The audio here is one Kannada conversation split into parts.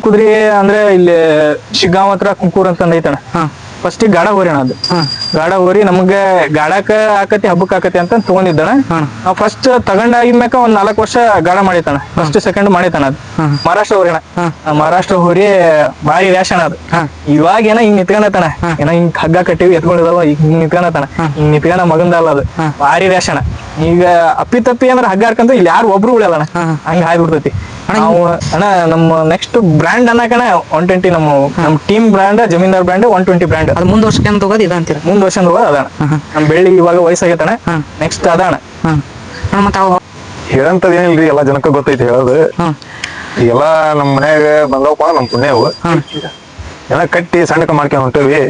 ಕುದುರೆ ಅಂದ್ರೆ ಇಲ್ಲಿ ಶಿಗ್ಗಾಂವ್ ಹತ್ರ ಕುಂಕೂರ್ ಅಂತ ಐತಣ ಹಾ. ಫಸ್ಟ್ ಗಾಡ ಹೋರಿ ಅಣ್ಣ ಅದು. ಹಾ. ಗಾಡ ಹೋರಿ ನಮ್ಗೆ ಗಾಡಕ ಆಕತಿ ಹಬ್ಬಕ್ ಆಕತಿ ಅಂತ ತಗೊಂಡಿದ್ದಣ ಹಾ. ನಾವು ಫಸ್ಟ್ ತಗೊಂಡಾಗಿದ್ಮ್ಯಾಕ ಒಂದ್ ನಾಲ್ಕು ವರ್ಷ ಗಾಡ ಮಾಡಿತಣ ಫಸ್ಟ್ ಸೆಕೆಂಡ್ ಮಾಡಿತಾನ ಅದು. ಹಾ. ಮಹಾರಾಷ್ಟ್ರ ಹೋರಿ ಅಣ್ಣ. ಹಾ. ಆ ಮಹಾರಾಷ್ಟ್ರ ಹೋರಿ ಬಾರಿ ವ್ಯಾಸಣ ಅಣ್ಣ ಅದು. ಹಾ. ಇವಾಗ ಏನ ಹಿಂಗ್ ನಿತ್ಕೊಂಡತಣ ಏನೋ ಹಿಂಗ್ ಹಗ್ಗ ಕಟ್ಟಿವಿ ಎತ್ಕೊಂಡಿದಾವ ಈಗ ಹಿಂಗ್ ನಿತ್ಕೊಂಡತಣ ಹಿಂಗ್ ನಿತ್ಕೊಂಡ ಮಗಂದಲ್ಲ ಅದು. ಬಾರಿ ಅಣ್ಣ. ಈಗ ಅಪ್ಪಿತಪ್ಪಿ ಅಂದ್ರೆ ಹಗ್ಗ ಹಾಕಂತ ಇಲ್ಲಿ ಯಾರು ಒಬ್ರು ಉಳಿಯಲ್ಲ. ಹಂಗ ಆಗ್ಬಿಡ್ತೈತಿ. ಅಣ್ಣ, ನಾವು ಅಣ್ಣ ನಮ್ಮ ನೆಕ್ಸ್ಟ್ ಬ್ರ್ಯಾಂಡ್ ಅನ್ನಕಣ ಒನ್ ಟ್ವೆಂಟಿ ನಮ್ಮ ನಮ್ಮ team brand Zamindar brand one twenty brand ಅದು ಮುಂದುವರ್ಸ್ಕೊಂಡ್ ಹೋಗೋದು? ಇದಂತೀರ ಅಂತೀರ? ಮುಂದ್ ವರ್ಷ ಹೋಗೋದು? ಹಾ. ನಮ್ಮ ಬೆಳ್ಳಿ ಇವಾಗ ವಯಸ್ಸಾಗೈತಣ. ನೆಕ್ಸ್ಟ್ ಅದಣ ಮತ್ತೆ ಹೇಳಂತದ್ ಏನಿಲ್ರಿ ಎಲ್ಲಾ ಜನಕ್ಕ ಗೊತ್ತೈತಿ ಹೇಳೋದು. ಎಲ್ಲಾ ಎಲ್ಲ ನಮ್ ಮನ್ಯಾಗ ಬಂದವಪ್ಪ ನಮ್ ಪುಣ್ಯವು ಎಲ್ಲಾ ಕಟ್ಟಿ ಸಣ್ಣಕ ಮಾಡ್ಕೊಂಡ್ ಹೊಂಟೇವಿ.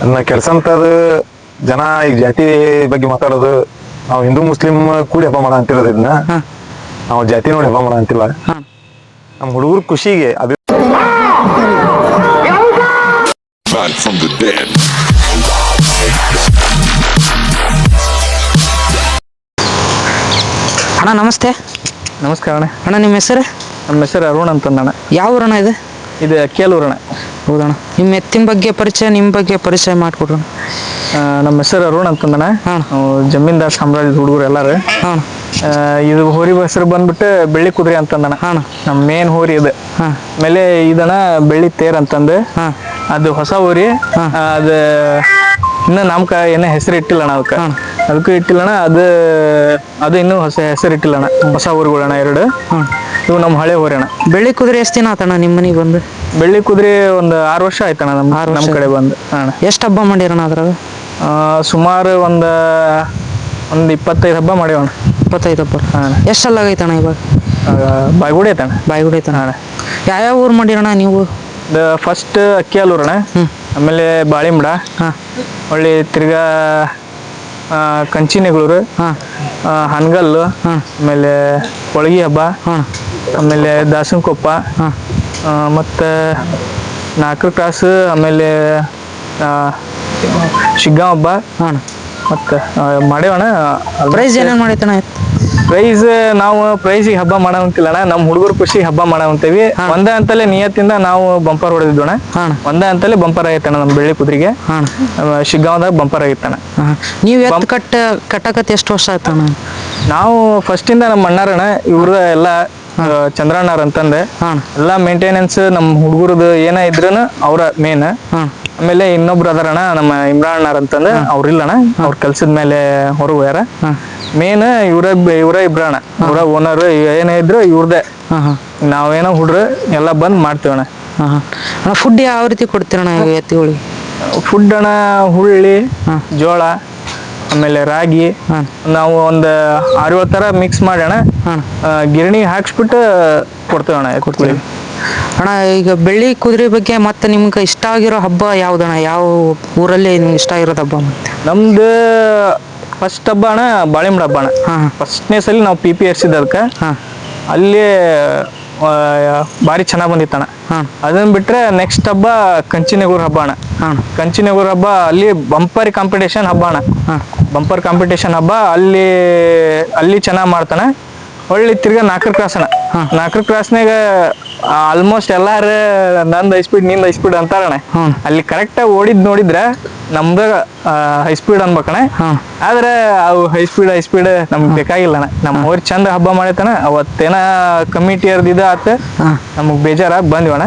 ಅದನ್ನ ಕೆಲ್ಸ ಅಂತದ ಜನ ಈಗ ಜಾತಿ ಬಗ್ಗೆ ಮಾತಾಡೋದು ನಾವು ಹಿಂದೂ ಮುಸ್ಲಿಂ ಕೂಡಿ ಹಬ್ಬ ಮಾಡ ಅಂತಿರೋದು ಇದನ್ನ. ನಾವು ಜಾತಿ ನೋಡಿ ಹಬ್ಬ ಮಾಡ ಅಂತಿಲ್ಲ. ಹಾ. ನಮ್ ಹುಡುಗರ ಖುಷಿಗೆ ಅಭಿ from the dead. ಅಣ್ಣ ನಮಸ್ತೆ. ನಮಸ್ಕಾರ ಅಣ್ಣ. ಅಣ್ಣ ನಿಮ್ಮ ಹೆಸರು? ನಮ್ಮ ಹೆಸರು ಅರುಣ್ ಅಂತಂದಣ ಯಾವ ಊರಣ್ಣ ಇದು? ಇದು ಕೇಲೂರಣ ಹೌದಣ್ಣ. ನಿಮ್ಮ ಎತ್ತಿನ ಬಗ್ಗೆ ಪರಿಚಯ ನಿಮ್ಮ ಬಗ್ಗೆ ಪರಿಚಯ ಮಾಡಿಕೊಡ್ರಣ ನಮ್ಮ ಹೆಸರು ಅರುಣ್ ಅಂತಂದಣ ಜಮೀನ್ದಾರ್ ಸಾಮ್ರಾಜ್ಯದ ಹುಡುಗರು ಎಲ್ಲಾರು. ಹಾಂ. ಇದು ಹೋರಿ ಹೆಸರು ಬಂದ್ಬಿಟ್ಟು ಬೆಳ್ಳಿ ಕುದುರೆ ಅಂತಂದಣ ನಮ್ಮ ಮೇನ್ ಹೋರಿ ಇದು. ಆಮೇಲೆ ಇದಣ್ಣ ಬೆಳ್ಳಿ ತೇರ್ ಅಂತಂದು. ಹಾಂ. ಅದು ಹೊಸ ಹೋರಿ. ಅದು ಇನ್ನು ನಮ್ಕ ಏನ ಹೆಸರು ಇಟ್ಟಿಲ್ಲಣ ಅದಕ್ಕೆ. ಅದಕ್ಕೂ ಇಟ್ಟಿಲ್ಲಣ್ಣ ಅದು ಅದು ಇನ್ನೂ ಹೊಸ ಹೆಸರು ಇಟ್ಟಿಲ್ಲಣ ಹೊಸ ಊರುಗಳಣ್ಣ ಎರಡು. ಇವು ನಮ್ಮ ಹಳೆ ಊರಣ ಬೆಳ್ಳಿ ಕುದುರೆ ಎಷ್ಟು ದಿನ ಆತಣ್ಣ ನಿಮ್ಮ ಮನೆಗೆ ಬಂದು? ಬೆಳ್ಳಿ ಕುದುರೆ ಒಂದು ಆರು ವರ್ಷ ಆಯ್ತಣ್ಣ ನಮ್ಮ ಆರು ನಮ್ಮ ಕಡೆ ಬಂದು. ಅಣ್ಣ. ಎಷ್ಟು ಹಬ್ಬ ಮಾಡಿರಣ್ಣ ಅದ್ರಾಗ? ಸುಮಾರು ಒಂದು ಒಂದು ಇಪ್ಪತ್ತೈದು ಹಬ್ಬ ಮಾಡ್ಯವಣ ಇಪ್ಪತ್ತೈದು ಹಬ್ಬ. ಹಾಂ ಎಷ್ಟು ಅಲ್ಲ ಆಗೈತಣ್ಣ ಇವಾಗ? ಬಾಯ್ಗುಡಿ ಐತಣ್ಣ ಬಾಯಿಗುಡಿ ಐತಣ್ಣ ಅಣ್ಣ. ಯಾವ್ಯಾವ ಊರು ಮಾಡಿರೋಣ ನೀವು? ಫಸ್ಟ್ ಅಕ್ಕಿಯಲ್ಲೂರಣ್ಣ ಹ್ಞೂ ಆಮೇಲೆ ಬಾಳಿಂಬಡ. ಹಾಂ. ಒಳ್ಳೆ ತಿರ್ಗಾ ಕಂಚಿನೆಗಳೂರು ಹನಗಲ್ಲು ಆಮೇಲೆ ಹೊಳಗಿ ಹಬ್ಬ ಆಮೇಲೆ ದಾಸನಕೊಪ್ಪ ಮತ್ತು ನಾಲ್ಕು ಕ್ರಾಸ್ ಆಮೇಲೆ ಆ, ಶಿಗ್ಗಾಂವ್ ಹಬ್ಬ ಮತ್ತೆ ಮಾಡೇವಣ್ಣ ಪ್ರೈಸ್ ಏನೇನು ಮಾಡೈತಣ್ಣ ಪ್ರೈಸ್ ನಾವು ಪ್ರೈಸಿಗೆ ಹಬ್ಬ ಮಾಡಂತಿಲ್ಲಣ್ಣ ನಮ್ಮ ಹುಡುಗರು ಖುಷಿ ಹಬ್ಬ ಮಾಡಂತೀವಿ ಒಂದ ಅಂತಲೇ ನಿಯತ್ತಿಂದ ನಾವು ಬಂಪರ್ ಹೊಡೆದಿದ್ದೋಣ ಒಂದೇ ಅಂತಲೇ ಬಂಪರ್ ಆಗೈತಣ್ಣ ನಮ್ಮ ಬೆಳ್ಳಿ ಕುದುರೆಗೆ. ಶಿಗ್ಗಾಂವ್ದಾಗ ಬಂಪರ್ ಆಗಿತ್ತಣ ನೀವು ಎತ್ತು ಕಟ್ಟ ಕಟ್ಟಕತ್ತೆ ಎಷ್ಟು ವರ್ಷ ಆಯ್ತಣ್ಣ ನಾವು ಫಸ್ಟಿಂದ ನಮ್ಮ ಅಣ್ಣಾರಣ ಇವ್ರ ಎಲ್ಲ ಆ, ಚಂದ್ರಣ್ಣಾರ್ ಅಂತಂದೆ. ಎಲ್ಲಾ ಮೇಂಟೆನೆನ್ಸ್ ನಮ್ಮ ಹುಡುಗರದು ಏನ ಇದ್ರೂನು ಅವ್ರ ಮೇನ್ ಆಮೇಲೆ ಇನ್ನೊಬ್ರು ಅದಾರಣ ನಮ್ಮ ಇಮ್ರಾನ್ ಅಣ್ಣಾರ್ ಅಂತಂದು. ಅವ್ರಿಲ್ಲಣ್ಣ ಅವ್ರ ಕೆಲ್ಸದ ಮೇಲೆ ಹೊರಗೆ ಹೋಗ್ಯಾರ ಮೇನ್ ಇವ್ರ ಇವ್ರ ಇಬ್ರಣ್ಣ ಇವ್ರ ಓನರ್ ಏನೇ ಇದ್ರು ಇವ್ರದೇ. ನಾವೇನೋ ಹುಡ್ರು ಎಲ್ಲ ಬಂದ್ ಮಾಡ್ತೀವಣ್ಣ. ಅಣ್ಣ ಫುಡ್ ಯಾವ ರೀತಿ ಕೊಡ್ತೀರಣ್ಣ ಎತ್ತುಗಳಿಗೆ ಫುಡ್ ಅಣ್ಣ ಹುಳ್ಳಿ ಜೋಳ ಆಮೇಲೆ ರಾಗಿ. ನಾವು ಒಂದು ಆರು ಏಳು ಥರ ಮಿಕ್ಸ್ ಮಾಡೋಣ ಗಿರಣಿ ಹಾಕ್ಸ್ಬಿಟ್ಟು ಕೊಡ್ತೇವಣ್ಣ ಕೊಡ್ತೀವಿ. ಅಣ್ಣ ಈಗ ಬೆಳ್ಳಿ ಕುದುರೆ ಬಗ್ಗೆ ಮತ್ತೆ ನಿಮ್ಗೆ ಇಷ್ಟ ಆಗಿರೋ ಹಬ್ಬ ಯಾವ್ದಣ್ಣ ಯಾವ ಊರಲ್ಲಿ ನಿಮ್ಗೆ ಇಷ್ಟ ಆಗಿರೋದು ಹಬ್ಬ ಮತ್ತೆ? ನಮ್ದು ಫಸ್ಟ್ ಹಬ್ಬ ಅಣ್ಣ ಬಾಳೆಮಡ ಹಬ್ಬ ಅಣ್ಣ. ಹಾಂ ಫಸ್ಟ್ನೇ ಸಲ ನಾವು ಪಿ ಪಿ ಎರ್ಸಿದ ಅದಕ್ಕೆ. ಹಾಂ. ಅಲ್ಲಿ ಆ, ಭಾರಿ ಚೆನ್ನಾಗಿ ಬಂದಿತ್ತಣ್ಣ ಹಾಂ. ಅದನ್ನ ಬಿಟ್ರೆ ನೆಕ್ಸ್ಟ್ ಹಬ್ಬ ಕಂಚಿನಗೂರ್ ಹಬ್ಬ ಅಣ್ಣ. ಹಾಂ. ಕಂಚಿನಗೂರು ಹಬ್ಬ ಅಲ್ಲಿ ಬಂಪರ್ ಕಾಂಪಿಟೇಷನ್ ಹಬ್ಬ ಅಣ್ಣ. ಹಾಂ. ಬಂಪರ್ ಕಾಂಪಿಟೇಷನ್ ಹಬ್ಬ ಅಲ್ಲಿ ಅಲ್ಲಿ ಚೆನ್ನಾಗಿ ಮಾಡ್ತಾನೆ. ಹೊಳ್ಳಿ ತಿರ್ಗಾ ನಾಲ್ಕರ ಕ್ರಾಸ್ ಅಣ್ಣ. ನಾಲ್ಕರ ಕ್ರಾಸ್ನಾಗ ಆಲ್ಮೋಸ್ಟ್ ಎಲ್ಲಾರ ನಂದು ಐಸ್ಪೀಡ್ ಸ್ಪೀಡ್ನಿಂದ ಐ ಸ್ಪೀಡ್ ಹ್ಮ್. ಅಲ್ಲಿ ಕರೆಕ್ಟಾಗಿ ಓಡಿದ್ ನೋಡಿದ್ರೆ ನಮ್ದು ಹೈ ಸ್ಪೀಡ್ ಅನ್ಬೇಕಣೆ. ಆದ್ರೆ ಅವು ಹೈ ಸ್ಪೀಡ್ ಹೈ ಸ್ಪೀಡ್ ನಮ್ಗೆ ಬೇಕಾಗಿಲ್ಲ ನಮ್ಮ ಊರ್ ಚಂದ ಹಬ್ಬ ಮಾಡೈತನ ಅವತ್ತೇನ ಕಮಿಟಿ ಅರ್ದ ಇದು ಆತ ನಮಗ್ ಬೇಜಾರಾಗಿ ಬಂದ್ವಣ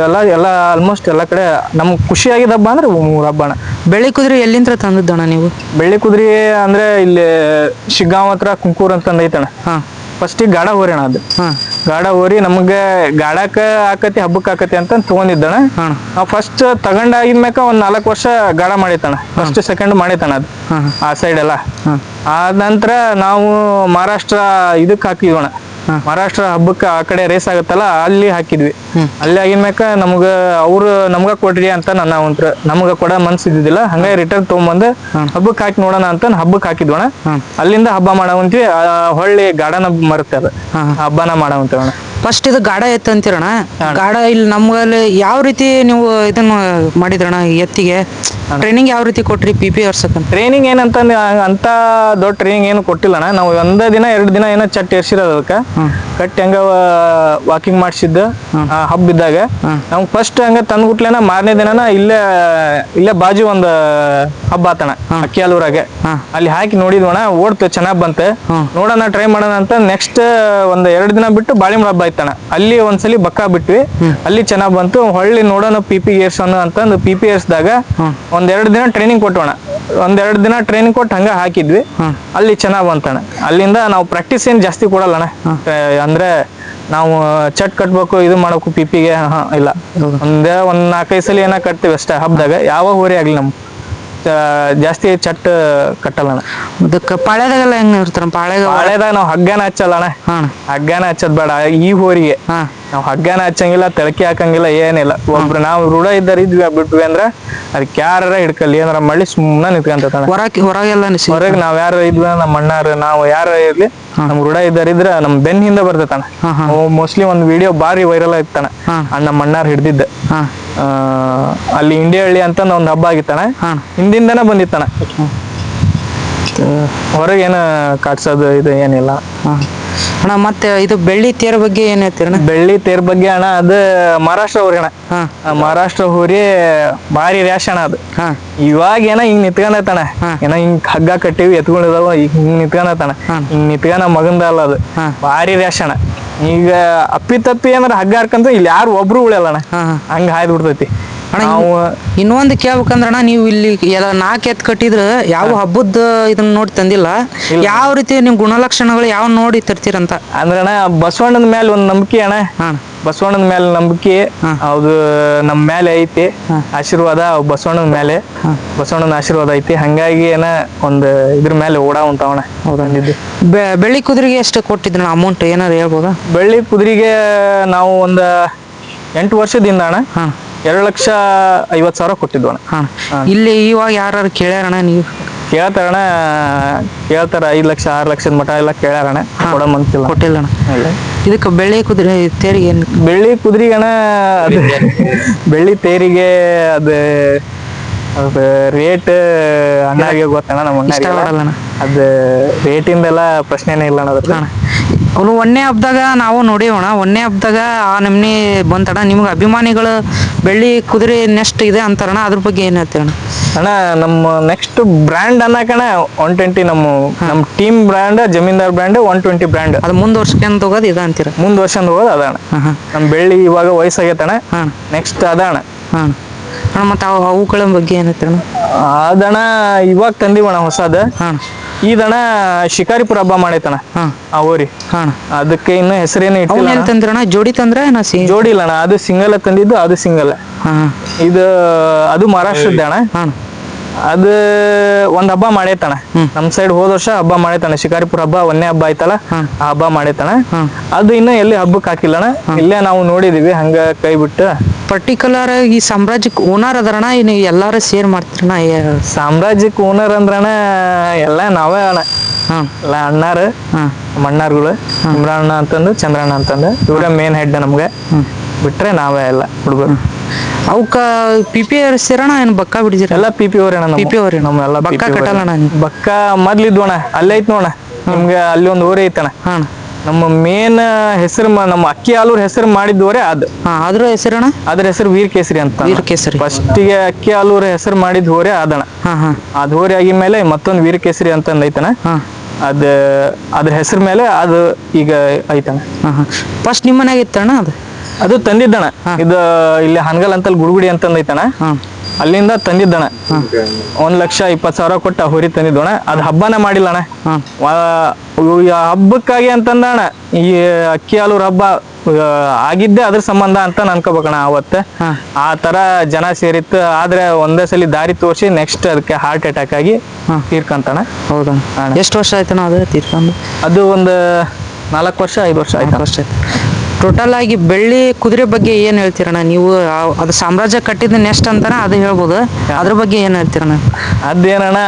ಎಲ್ಲ ಎಲ್ಲ ಆಲ್ಮೋಸ್ಟ್ ಎಲ್ಲ ಕಡೆ ನಮ್ಗ್ ಖುಷಿ ಆಗಿದ ಹಬ್ಬ ಅಂದ್ರೆ ಮೂರ್ ಹಬ್ಬ ಅಣ್ಣ. ಬೆಳ್ಳಿ ಕುದುರೆ ಎಲ್ಲಿಂದ ತಂದಿದ್ದಣ ನೀವು? ಬೆಳ್ಳಿ ಕುದುರೆ ಅಂದ್ರೆ ಇಲ್ಲಿ ಶಿಗ್ಗಾಂವ್ ಹತ್ರ ಕುಂಕೂರ್ ಅಂತ ಫಸ್ಟಿಗೆ ಗಾಡ ಹೋರಿಣ ಅದು. ಗಾಡ ಹೋರಿ ನಮ್ಗೆ ಗಾಡಕ್ಕ ಆಕತಿ ಹಬ್ಬಕ್ಕೆ ಆಕತಿ ಅಂತ ತಗೊಂಡಿದ್ದಣ ಆ ನಾವು ಫಸ್ಟ್ ತಗೊಂಡಾಗಿದ್ಮ್ಯಾಕ ಒಂದ್ ನಾಲ್ಕು ವರ್ಷ ಗಾಡ ಮಾಡಿತಣ ಫಸ್ಟ್ ಸೆಕೆಂಡ್ ಮಾಡಿತಣ ಅದು. ಆ ಸೈಡ್ ಎಲ್ಲ. ಆದ ನಂತರ ನಾವು ಮಹಾರಾಷ್ಟ್ರ ಇದಕ್ಕೆ ಹಾಕಿದ್ವಣ. ಮಹಾರಾಷ್ಟ್ರ ಹಬ್ಬಕ್ಕೆ ಆ ಕಡೆ ರೇಸ್ ಆಗುತ್ತಲ್ಲ ಅಲ್ಲಿ ಹಾಕಿದ್ವಿ. ಅಲ್ಲಿ ಆಗಿನ ಮ್ಯಾಕ ನಮ್ಗ ಅವ್ರು ನಮ್ಗ ಕೊಡ್ರಿ ಅಂತ ನನ್ನ ಒಂತ್ರ ನಮ್ಗ ಕೊಡ ಮನ್ಸು ಇದ್ದಿದ್ದಿಲ್ಲ ಹಂಗಾಗಿ ರಿಟರ್ನ್ ತೊಗೊಂಬಂದು ಹಬ್ಬಕ್ಕೆ ಹಾಕಿ ನೋಡೋಣ ಅಂತ ಹಬ್ಬಕ್ಕೆ ಹಾಕಿದ್ವಣ. ಅಲ್ಲಿಂದ ಹಬ್ಬ ಮಾಡವಂತೀವಿ ಆ, ಹೊಳ್ಳಿ ಗಾರ್ಡನ್ ಮರುತ್ತೆ ಅದು. ಹಬ್ಬನ ಮಾಡವಂತೀವಣ ಫಸ್ಟ್ ಇದು ಗಾಡ ಎತ್ತು ಅಂತೀರಣ್ಣ. ಗಾಡ ಇಲ್ಲಿ ನಮ್ಮಲ್ಲಿ ಯಾವ ರೀತಿ ನೀವು ಇದನ್ನ ಮಾಡಿದ್ರಣ ಎತ್ತಿಗೆ? ಟ್ರೈನಿಂಗ್ ಯಾವ ರೀತಿ ಕೊಟ್ರಿ ಪಿ ಪಿ ಟ್ರೈನಿಂಗ್ ಏನಂತ ಅಂತ ದೊಡ್ಡ ಟ್ರೈನಿಂಗ್ ಏನು ಕೊಟ್ಟಿಲ್ಲಣ್ಣ. ನಾವು ಒಂದೇ ದಿನ ಎರಡು ದಿನ ಏನೋ ಚಟ್ ಇರ್ಸಿರೋದು ಅದಕ್ಕೆ. ಕಟ್ಟಿ ಹಂಗ ವಾಕಿಂಗ್ ಮಾಡಿಸಿದ್ದ ಹಬ್ಬ ಇದ್ದಾಗ. ನಮ್ಗೆ ಫಸ್ಟ್ ಹಂಗ ತಂದ್ಬಿಟ್ಲೇನ ಮಾರನೇ ದಿನನ ಇಲ್ಲೇ ಇಲ್ಲೇ ಬಾಜು ಒಂದ ಹಬ್ಬ ಆತಣ ಅಕ್ಕಿಯಾಲೂರಾಗೆ. ಅಲ್ಲಿ ಹಾಕಿ ನೋಡಿದ್ವಣ ಓಡ್ತ ಚೆನ್ನಾಗ್ ಬಂತ. ನೋಡೋಣ ಟ್ರೈ ಮಾಡೋಣ ಅಂತ ನೆಕ್ಸ್ಟ್ ಒಂದ್ ಎರಡ್ ದಿನ ಬಿಟ್ಟು ಬಾಳಿಮರ ಹಬ್ಬ ಆಯ್ತಣ. ಅಲ್ಲಿ ಒಂದ್ಸಲಿ ಬಕ್ಕ ಬಿಟ್ವಿ. ಅಲ್ಲಿ ಚೆನ್ನಾಗ್ ಬಂತು. ಹೊಳ್ಳಿ ನೋಡೋಣ ಪಿ ಪಿ ಏರ್ಸೋಣ ಅಂತಂದು ಪಿ ಪಿ ಏರ್ಸ್ದಾಗ ಒಂದ್ ಎರಡು ದಿನ ಟ್ರೈನಿಂಗ್ ಕೊಟ್ಟೋಣ ಒಂದ್ ಎರಡು ದಿನ ಟ್ರೈನಿಂಗ್ ಕೊಟ್ಟು ಹಂಗ ಹಾಕಿದ್ವಿ. ಅಲ್ಲಿ ಚೆನ್ನಾಗ್ ಬಂತಣ ಅಲ್ಲಿಂದ ನಾವು ಪ್ರಾಕ್ಟೀಸ್ ಏನ್ ಜಾಸ್ತಿ ಕೊಡಲ್ಲಣ್ಣ. ಅಂದ್ರೆ ನಾವು ಚಟ್ ಕಟ್ಬೇಕು ಇದು ಮಾಡಬೇಕು ಪಿಪಿಗೆ ಹಾ ಇಲ್ಲ. ಒಂದೇ ಒಂದ್ ನಾಲ್ಕೈದು ಸಲ ಏನ ಕಟ್ತೀವಿ ಅಷ್ಟೇ ಹಬ್ಬದಾಗ ಯಾವ ಹೋರಿ ಆಗ್ಲಿ ನಮ್ ಜಾಸ್ತಿ ಚಟ್ ಕಟ್ಟಲ್ಲಣ್ಣ ಅದಕ್ಕೆ ಪಾಳ್ಯದಾಗೆಲ್ಲ ಹೆಂಗ್ ಇರ್ತಾರ ಪಾಳ್ಯಾಗ ಹಳೆದಾಗ ನಾವು ಹಗ್ಗನ ಹಚ್ಚಲ್ಲಣ್ಣ ಹಾ ಹಗ್ಗನ ಹಚ್ಚದ್ ಬೇಡ. ಈ ಹೋರಿಗೆ ಹಾ. ನಾವು ಹಗ್ಗನ ಹಚ್ಚಂಗಿಲ್ಲ ತಳಕಿ ಹಾಕಂಗಿಲ್ಲ ಏನಿಲ್ಲ. ಒಬ್ರು ನಾವು ರೂಢ ಇದ್ದಾರೆ ಇದ್ವಿ ಬಿಟ್ವಿ ಅಂದ್ರ ಅದಕ್ಕೆ ಯಾರ ಹಿಡ್ಕಲ್ಲಿ ಏನಾರ ಮಳಿ ಸುಮ್ಮನೆ ನಿಂತ್ಕೊಂತಣ ಹೊರಗೆ ಹೊರಗೆಲ್ಲ ಹೊರಗೆ ನಾವ್ ಯಾರು ಇದ್ವಿ ನಮ್ಮ ಅಣ್ಣಾರು ನಾವು ಯಾರ ಇರ್ಲಿ ನಮ್ ರೂಢ ಇದ್ದಾರೆ ಇದ್ರ ನಮ್ ಬೆನ್ ಹಿಂದೆ ಹಾ. ಮೋಸ್ಟ್ಲಿ ಒಂದ್ ವಿಡಿಯೋ ಬಾರಿ ವೈರಲ್ ಆಗ್ತಾನೆ ಅಣ್ಣ ನಮ್ಮ ಅಣ್ಣಾರ್ ಹಿಡ್ದಿದ್ದ. ಅಲ್ಲಿ ಇಂಡಿಯಾ ಹಳ್ಳಿ ಅಂತ ಒಂದ್ ಹಬ್ಬ ಆಗಿತ್ತಾನೆ. ಹಿಂದಿಂದನೇ ಬಂದಿತ್ತಣ ಹೊರಗೆ ಏನ ಕಾಟ್ಸೋದು ಇದು ಏನಿಲ್ಲ. ಅಣ್ಣ ಮತ್ತೆ ಇದು ಬೆಳ್ಳಿ ತೇರ್ ಬಗ್ಗೆ ಏನ್ ಹೇಳ್ತೀರಣ್ಣ ಬೆಳ್ಳಿ ತೇರ್ ಬಗ್ಗೆ ಅಣ್ಣ ಅದು ಮಹಾರಾಷ್ಟ್ರ ಹೋರಿ ಅಣ್ಣ. ಹಾ. ಆ ಮಹಾರಾಷ್ಟ್ರ ಹೋರಿ ಭಾರಿ ರ್ಯಾಶ್ ಅಣ್ಣ ಅದು. ಹಾ. ಇವಾಗ ಏನ ಹಿಂಗ್ ನಿತ್ಕೊಂಡತಣ ಹಾ. ಏನ ಹಿಂಗ್ ಹಗ್ಗ ಕಟ್ಟಿವಿ ಎತ್ಕೊಂಡಿದಾವ ಈಗ ಹಿಂಗ್ ನಿತ್ಕೊಂಡತಣ ಹಾ. ಹಿಂಗ್ ನಿತ್ಕೊಂಡ ಮಗಂದ ಅಲ್ಲ ಅದು. ಹಾ. ಭಾರಿ ರ್ಯಾಶ್ ಅಣ್ಣ. ಈಗ ಅಪ್ಪಿ ತಪ್ಪಿ ಏನಾರ ಹಗ್ಗ ಹಾಕಂತ ಇಲ್ಲಿ ಯಾರು ಒಬ್ರು ಉಳಿಯಲ್ಲ ಹಾ, ಹಾ. ಹಂಗ ಹಾಯ್ದು ಬಿಡ್ತೈತಿ. ಅಣ್ಣ ನಾವು ಇನ್ನೊಂದು ಕೇಳ್ಬೇಕಂದ್ರಣ್ಣ ನೀವು ಇಲ್ಲಿ ಎಲ್ಲ ನಾಲ್ಕು ಎತ್ ಕಟ್ಟಿದ್ರ ಯಾವ ಹಬ್ಬದ ಇದನ್ನ ನೋಡಿ ತಂದಿಲ್ಲ. ಯಾವ ರೀತಿ ನಿಮ್ ಗುಣಲಕ್ಷಣಗಳು ಯಾವ ನೋಡಿ ತರ್ತೀರಂತ? ಅಂದ್ರೆ ಅಣ್ಣ ಬಸವಣ್ಣನ ಮೇಲೆ ಒಂದ್ ನಂಬಿಕೆ ಅಣ್ಣ. ಹಾ. ಬಸವಣ್ಣನ ಮೇಲೆ ನಂಬಿಕೆ ಅದು ನಮ್ಮ ಮೇಲೆ ಐತಿ. ಆಶೀರ್ವಾದ ಬಸವಣ್ಣನ ಮೇಲೆ ಬಸವಣ್ಣನ ಆಶೀರ್ವಾದ ಐತಿ. ಹಂಗಾಗಿ ಏನ ಒಂದ್ ಇದ್ರ ಮೇಲೆ ಓಡಾ ಉಂಟಾವಣ ಬೆಳ್ಳಿ ಕುದುರೆಗೆ ಎಷ್ಟು ಕೊಟ್ಟಿದ್ರಣ್ಣ ಅಮೌಂಟ್ ಏನಾರು ಹೇಳ್ಬೋದಾ? ಬೆಳ್ಳಿ ಕುದುರೆಗೆ ನಾವು ಒಂದ್ ಎಂಟು ವರ್ಷದಿಂದ ಅಣ್ಣ. ಎರಡು ಲಕ್ಷ ಐವತ್ತು ಸಾವಿರ ಕೊಟ್ಟಿದ್ವು ಅಣ್ಣ. ಹಾ. ಇಲ್ಲಿ ಇವಾಗ ಯಾರು ಕೇಳ್ಯಾರಣ ನೀವು? ಕೇಳ್ತಾರಣ ಕೇಳ್ತಾರ ಐದ್ ಲಕ್ಷ ಆರು ಲಕ್ಷದ ಮಟ ಎಲ್ಲ ಕೇಳ್ಯಾರಣ ಕೊಡಮಂತಿಲ್ಲ ಕೊಟ್ಟಿಲ್ಲಣ್ಣ. ಇಲ್ಲ ಇದಕ್ಕೆ ಬೆಳ್ಳಿ ಕುದುರೆ ತೇರಿಗೆ ಏನ್? ಬೆಳ್ಳಿ ಕುದುರೆಗಣ ಅದು ಬೆಳ್ಳಿ ತೇರಿಗೆ ಅದು ಅದು ರೇಟ್ ಅಣ್ಣಾಗೆ ಗೊತ್ತಣ್ಣ ನಮ್ಮ ಇಷ್ಟ ಅಣ್ಣ. ಅದು ರೇಟಿಂದೆಲ್ಲ ಪ್ರಶ್ನೆನೇ ಇಲ್ಲ ಅಣ್ಣ. ಅಣ್ಣ ಅವನು ಒಂದೇ ಹಬ್ಬದಾಗ ನಾವು ನೋಡೀವಣ್ಣ ಒಂದೇ ಹಬ್ಬದಾಗ ಆ ನಮ್ನಿ ಬಂತಣ ನಿಮ್ಗೆ ಅಭಿಮಾನಿಗಳು ಬೆಳ್ಳಿ ಕುದುರೆ ನೆಕ್ಸ್ಟ್ ಇದೆ ಅಂತಾರಣ ಅದ್ರ ಬಗ್ಗೆ ಏನು ಹೇಳ್ತೇವಣ ಅಣ್ಣ? ನಮ್ಮ ನೆಕ್ಸ್ಟ್ ಬ್ರ್ಯಾಂಡ್ ಅನ್ನಕಣ ಒನ್ ಟ್ವೆಂಟಿ ನಮ್ಮ ನಮ್ಮ team brand Zamindar brand one twenty brand ಅದು ಮುಂದುವರ್ಸ್ಕೊಂಡ್ ಹೋಗೋದು ಇದು ಅಂತೀರ? ಮುಂದ್ ವರ್ಷ ಹೋಗೋದು ಅದಣ್ಣ ನಮ್ಮ ಬೆಳ್ಳಿ ಇವಾಗ ವಯಸ್ಸಾಗೈತಣ ನೆಕ್ಸ್ಟ್ ಅದಣ್ಣ ಹಾಂ. ಅಣ್ಣ ಮತ್ತೆ ಅವು ಅವುಗಳ ಬಗ್ಗೆ ಏನತ್ರ ಆ ದಣ ಇವಾಗ ತಂದಿವಣ ಹೊಸದ. ಈ ದಣ ಶಿಕಾರಿಪುರ ಹಬ್ಬ ಮಾಡೈತಣ ಹಾಂ ಊರಿ. ಹಾಂ ಅದಕ್ಕೆ ಇನ್ನು ಹೆಸರೇನು ಅವ್ನ ಇಟ್ಟಿಲ್ಲ ತಂದ್ರಣ. ಜೋಡಿ ತಂದ್ರ ನಾ ಸಿ ಜೋಡಿ ಇಲ್ಲ ಅಣ್ಣ ಅದು ಸಿಂಗಲ್ ತಂದಿದ್ದು ಅದು ಸಿಂಗಲ್. ಹಾಂ ಇದು ಅದು ಮಹಾರಾಷ್ಟ್ರದ ಅಣ್ಣ. ಹಾಂ ಅದು ಒಂದ್ ಹಬ್ಬ ಮಾಡೈತಣ್ಣ. ನಮ್ ಸೈಡ್ ಹೋದ ವರ್ಷ ಹಬ್ಬ ಮಾಡೈತಣ ಶಿಕಾರಿಪುರ ಹಬ್ಬ ಒಂದೇ ಹಬ್ಬ ಆಯ್ತಲ್ಲ ಆ ಹಬ್ಬ ಮಾಡೈತಣ. ಅದು ಇನ್ನ ಎಲ್ಲಿ ಹಬ್ಬಕ್ಕೆ ಹಾಕಿಲ್ಲಣ್ಣ. ಇಲ್ಲೇ ನಾವು ನೋಡಿದೀವಿ ಹಂಗ ಕೈ ಬಿಟ್ಟು. ಪರ್ಟಿಕ್ಯುಲರ್ ಈ ಸಾಮ್ರಾಜ್ಯಕ್ಕೆ ಓನರ್ ಅದರಣ ಇನ್ನು ಎಲ್ಲಾರು ಸೇರ್ ಮಾಡ್ತಿರಣ ಸಾಮ್ರಾಜ್ಯಕ್ಕೆ ಓನರ್ ಅಂದ್ರಣ ಎಲ್ಲ ನಾವೇ ಅಣ್ಣ. ಹಾಂ. ಎಲ್ಲ ಅಣ್ಣಾರು ಹಾಂ. ನಮ್ಮ ಅಣ್ಣಾರ್ಗಳು ಅಂತಂದು ಚಂದ್ರಣ್ಣ ಅಂತಂದು. ಇವರೇ ಮೇನ್ ಹೆಡ್ ನಮ್ಗೆ. ಬಿಟ್ರೆ ನಾವೇ ಎಲ್ಲ ಹುಡುಗರು. ಅವಕ್ಕ ಪಿ ಪಿ ಸೇರಣ ಏನು ಬಕ್ಕ ಬಿಡಿಸಿರ ಎಲ್ಲ ಪಿ ಪಿ ಅವ್ರೆ ನಮ್ಮ ಓರಿ ನಮ್ಮ ಎಲ್ಲ ಬಕ್ಕ ಕಟ್ಟಲ್ಲ ಬಕ್ಕ ಮೊದ್ಲಿದ್ವಣ ಅಲ್ಲೇ ಐತ್ ನೋಡ ನಿಮ್ಗೆ ಅಲ್ಲಿ ಒಂದು ಊರೇ ಐತಣ ಹಾಂ ನಮ್ಮ ಮೇನ್ ಹೆಸರು ನಮ್ಮ ಅಕ್ಕಿ ಹಾಲೂರ್ ಹೆಸರು ಮಾಡಿದ್ದವರೇ ಅದು. ಹಾಂ ಅದ್ರ ಹೆಸರಣ್ಣ? ಅದ್ರ ಹೆಸರು ವೀರ್ ಕೇಸರಿ ಅಂತ ವೀರ ಕೇಸರಿ ಫಸ್ಟಿಗೆ ಅಕ್ಕಿ ಹಾಲೂರ್ ಹೆಸರು ಮಾಡಿದ ಹೋರೆ ಅದಣ ಹಾ ಹಾಂ. ಅದ್ ಹೋರಿ ಆಗಿದ ಮೇಲೆ ಮತ್ತೊಂದು ವೀರ ಕೇಸರಿ ಅಂತ ಐತನ ಅದ ಅದ್ರ ಹೆಸರು ಮೇಲೆ ಅದು ಈಗ ಐತಣ ಫಸ್ಟ್ ನಿಮ್ಮ ಮನ್ಯಾಗ ಇತ್ತಣ್ಣ ಅದು? ಅದು ತಂದಿದ್ದಣ ಇದು ಇಲ್ಲಿ ಹನಗಲ್ ಅಂತಲ್ಲಿ ಗುಡುಗುಡಿ ಅಂತಂದ್ ಐತಣ ಹಾಂ. ಅಲ್ಲಿಂದ ತಂದಿದ್ದಣ. ಒಂದ್ ಲಕ್ಷ ಇಪ್ಪತ್ ಸಾವಿರ ಕೊಟ್ಟ ಹುರಿ ತಂದಿದ್ದಣ. ಅದ್ ಹಬ್ಬನ ಮಾಡಿಲ್ಲ ಅಣ್ಣ ವಾ- ಹಬ್ಬಕ್ಕಾಗಿ ಅಂತಂದಣ. ಈ ಅಕ್ಕಿ ಹಾಲೂರ್ ಹಬ್ಬ ಆ, ಆಗಿದ್ದೆ ಅದ್ರ ಸಂಬಂಧ ಅಂತ ಅನ್ಕೋಬೇಕಣ ಅವತ್ತ. ಆ ತರ ಜನ ಸೇರಿತ್ತು. ಆದ್ರೆ ಒಂದೇ ಸಲ ದಾರಿ ತೋರಿಸಿ ನೆಕ್ಸ್ಟ್ ಅದಕ್ಕೆ ಹಾರ್ಟ್ ಅಟ್ಯಾಕ್ ಆಗಿ ತೀರ್ಕಂತಣ. ಹೌದಾ? ಎಷ್ಟು ವರ್ಷ ಆಯ್ತಣ್ಣ ಅದು ತೀರ್ಕೊಂಡು ಅದು ಒಂದು ನಾಲ್ಕು ವರ್ಷ ಐದು ವರ್ಷ ಆಯ್ತು ವರ್ಷ ಆಯ್ತು. ಟೋಟಲ್ ಆಗಿ ಬೆಳ್ಳಿ ಕುದುರೆ ಬಗ್ಗೆ ಏನು ಹೇಳ್ತೀರಣ್ಣ? ನೀವು ಅದು ಸಾಮ್ರಾಜ್ಯ ಕಟ್ಟಿದ ನೆಸ್ಟ್ ಅಂತಾನೆ ಅದು ಹೇಳ್ಬೋದು. ಅದ್ರ ಬಗ್ಗೆ ಏನು ಹೇಳ್ತೀರಣ್ಣ? ಅದೇನಣ್ಣ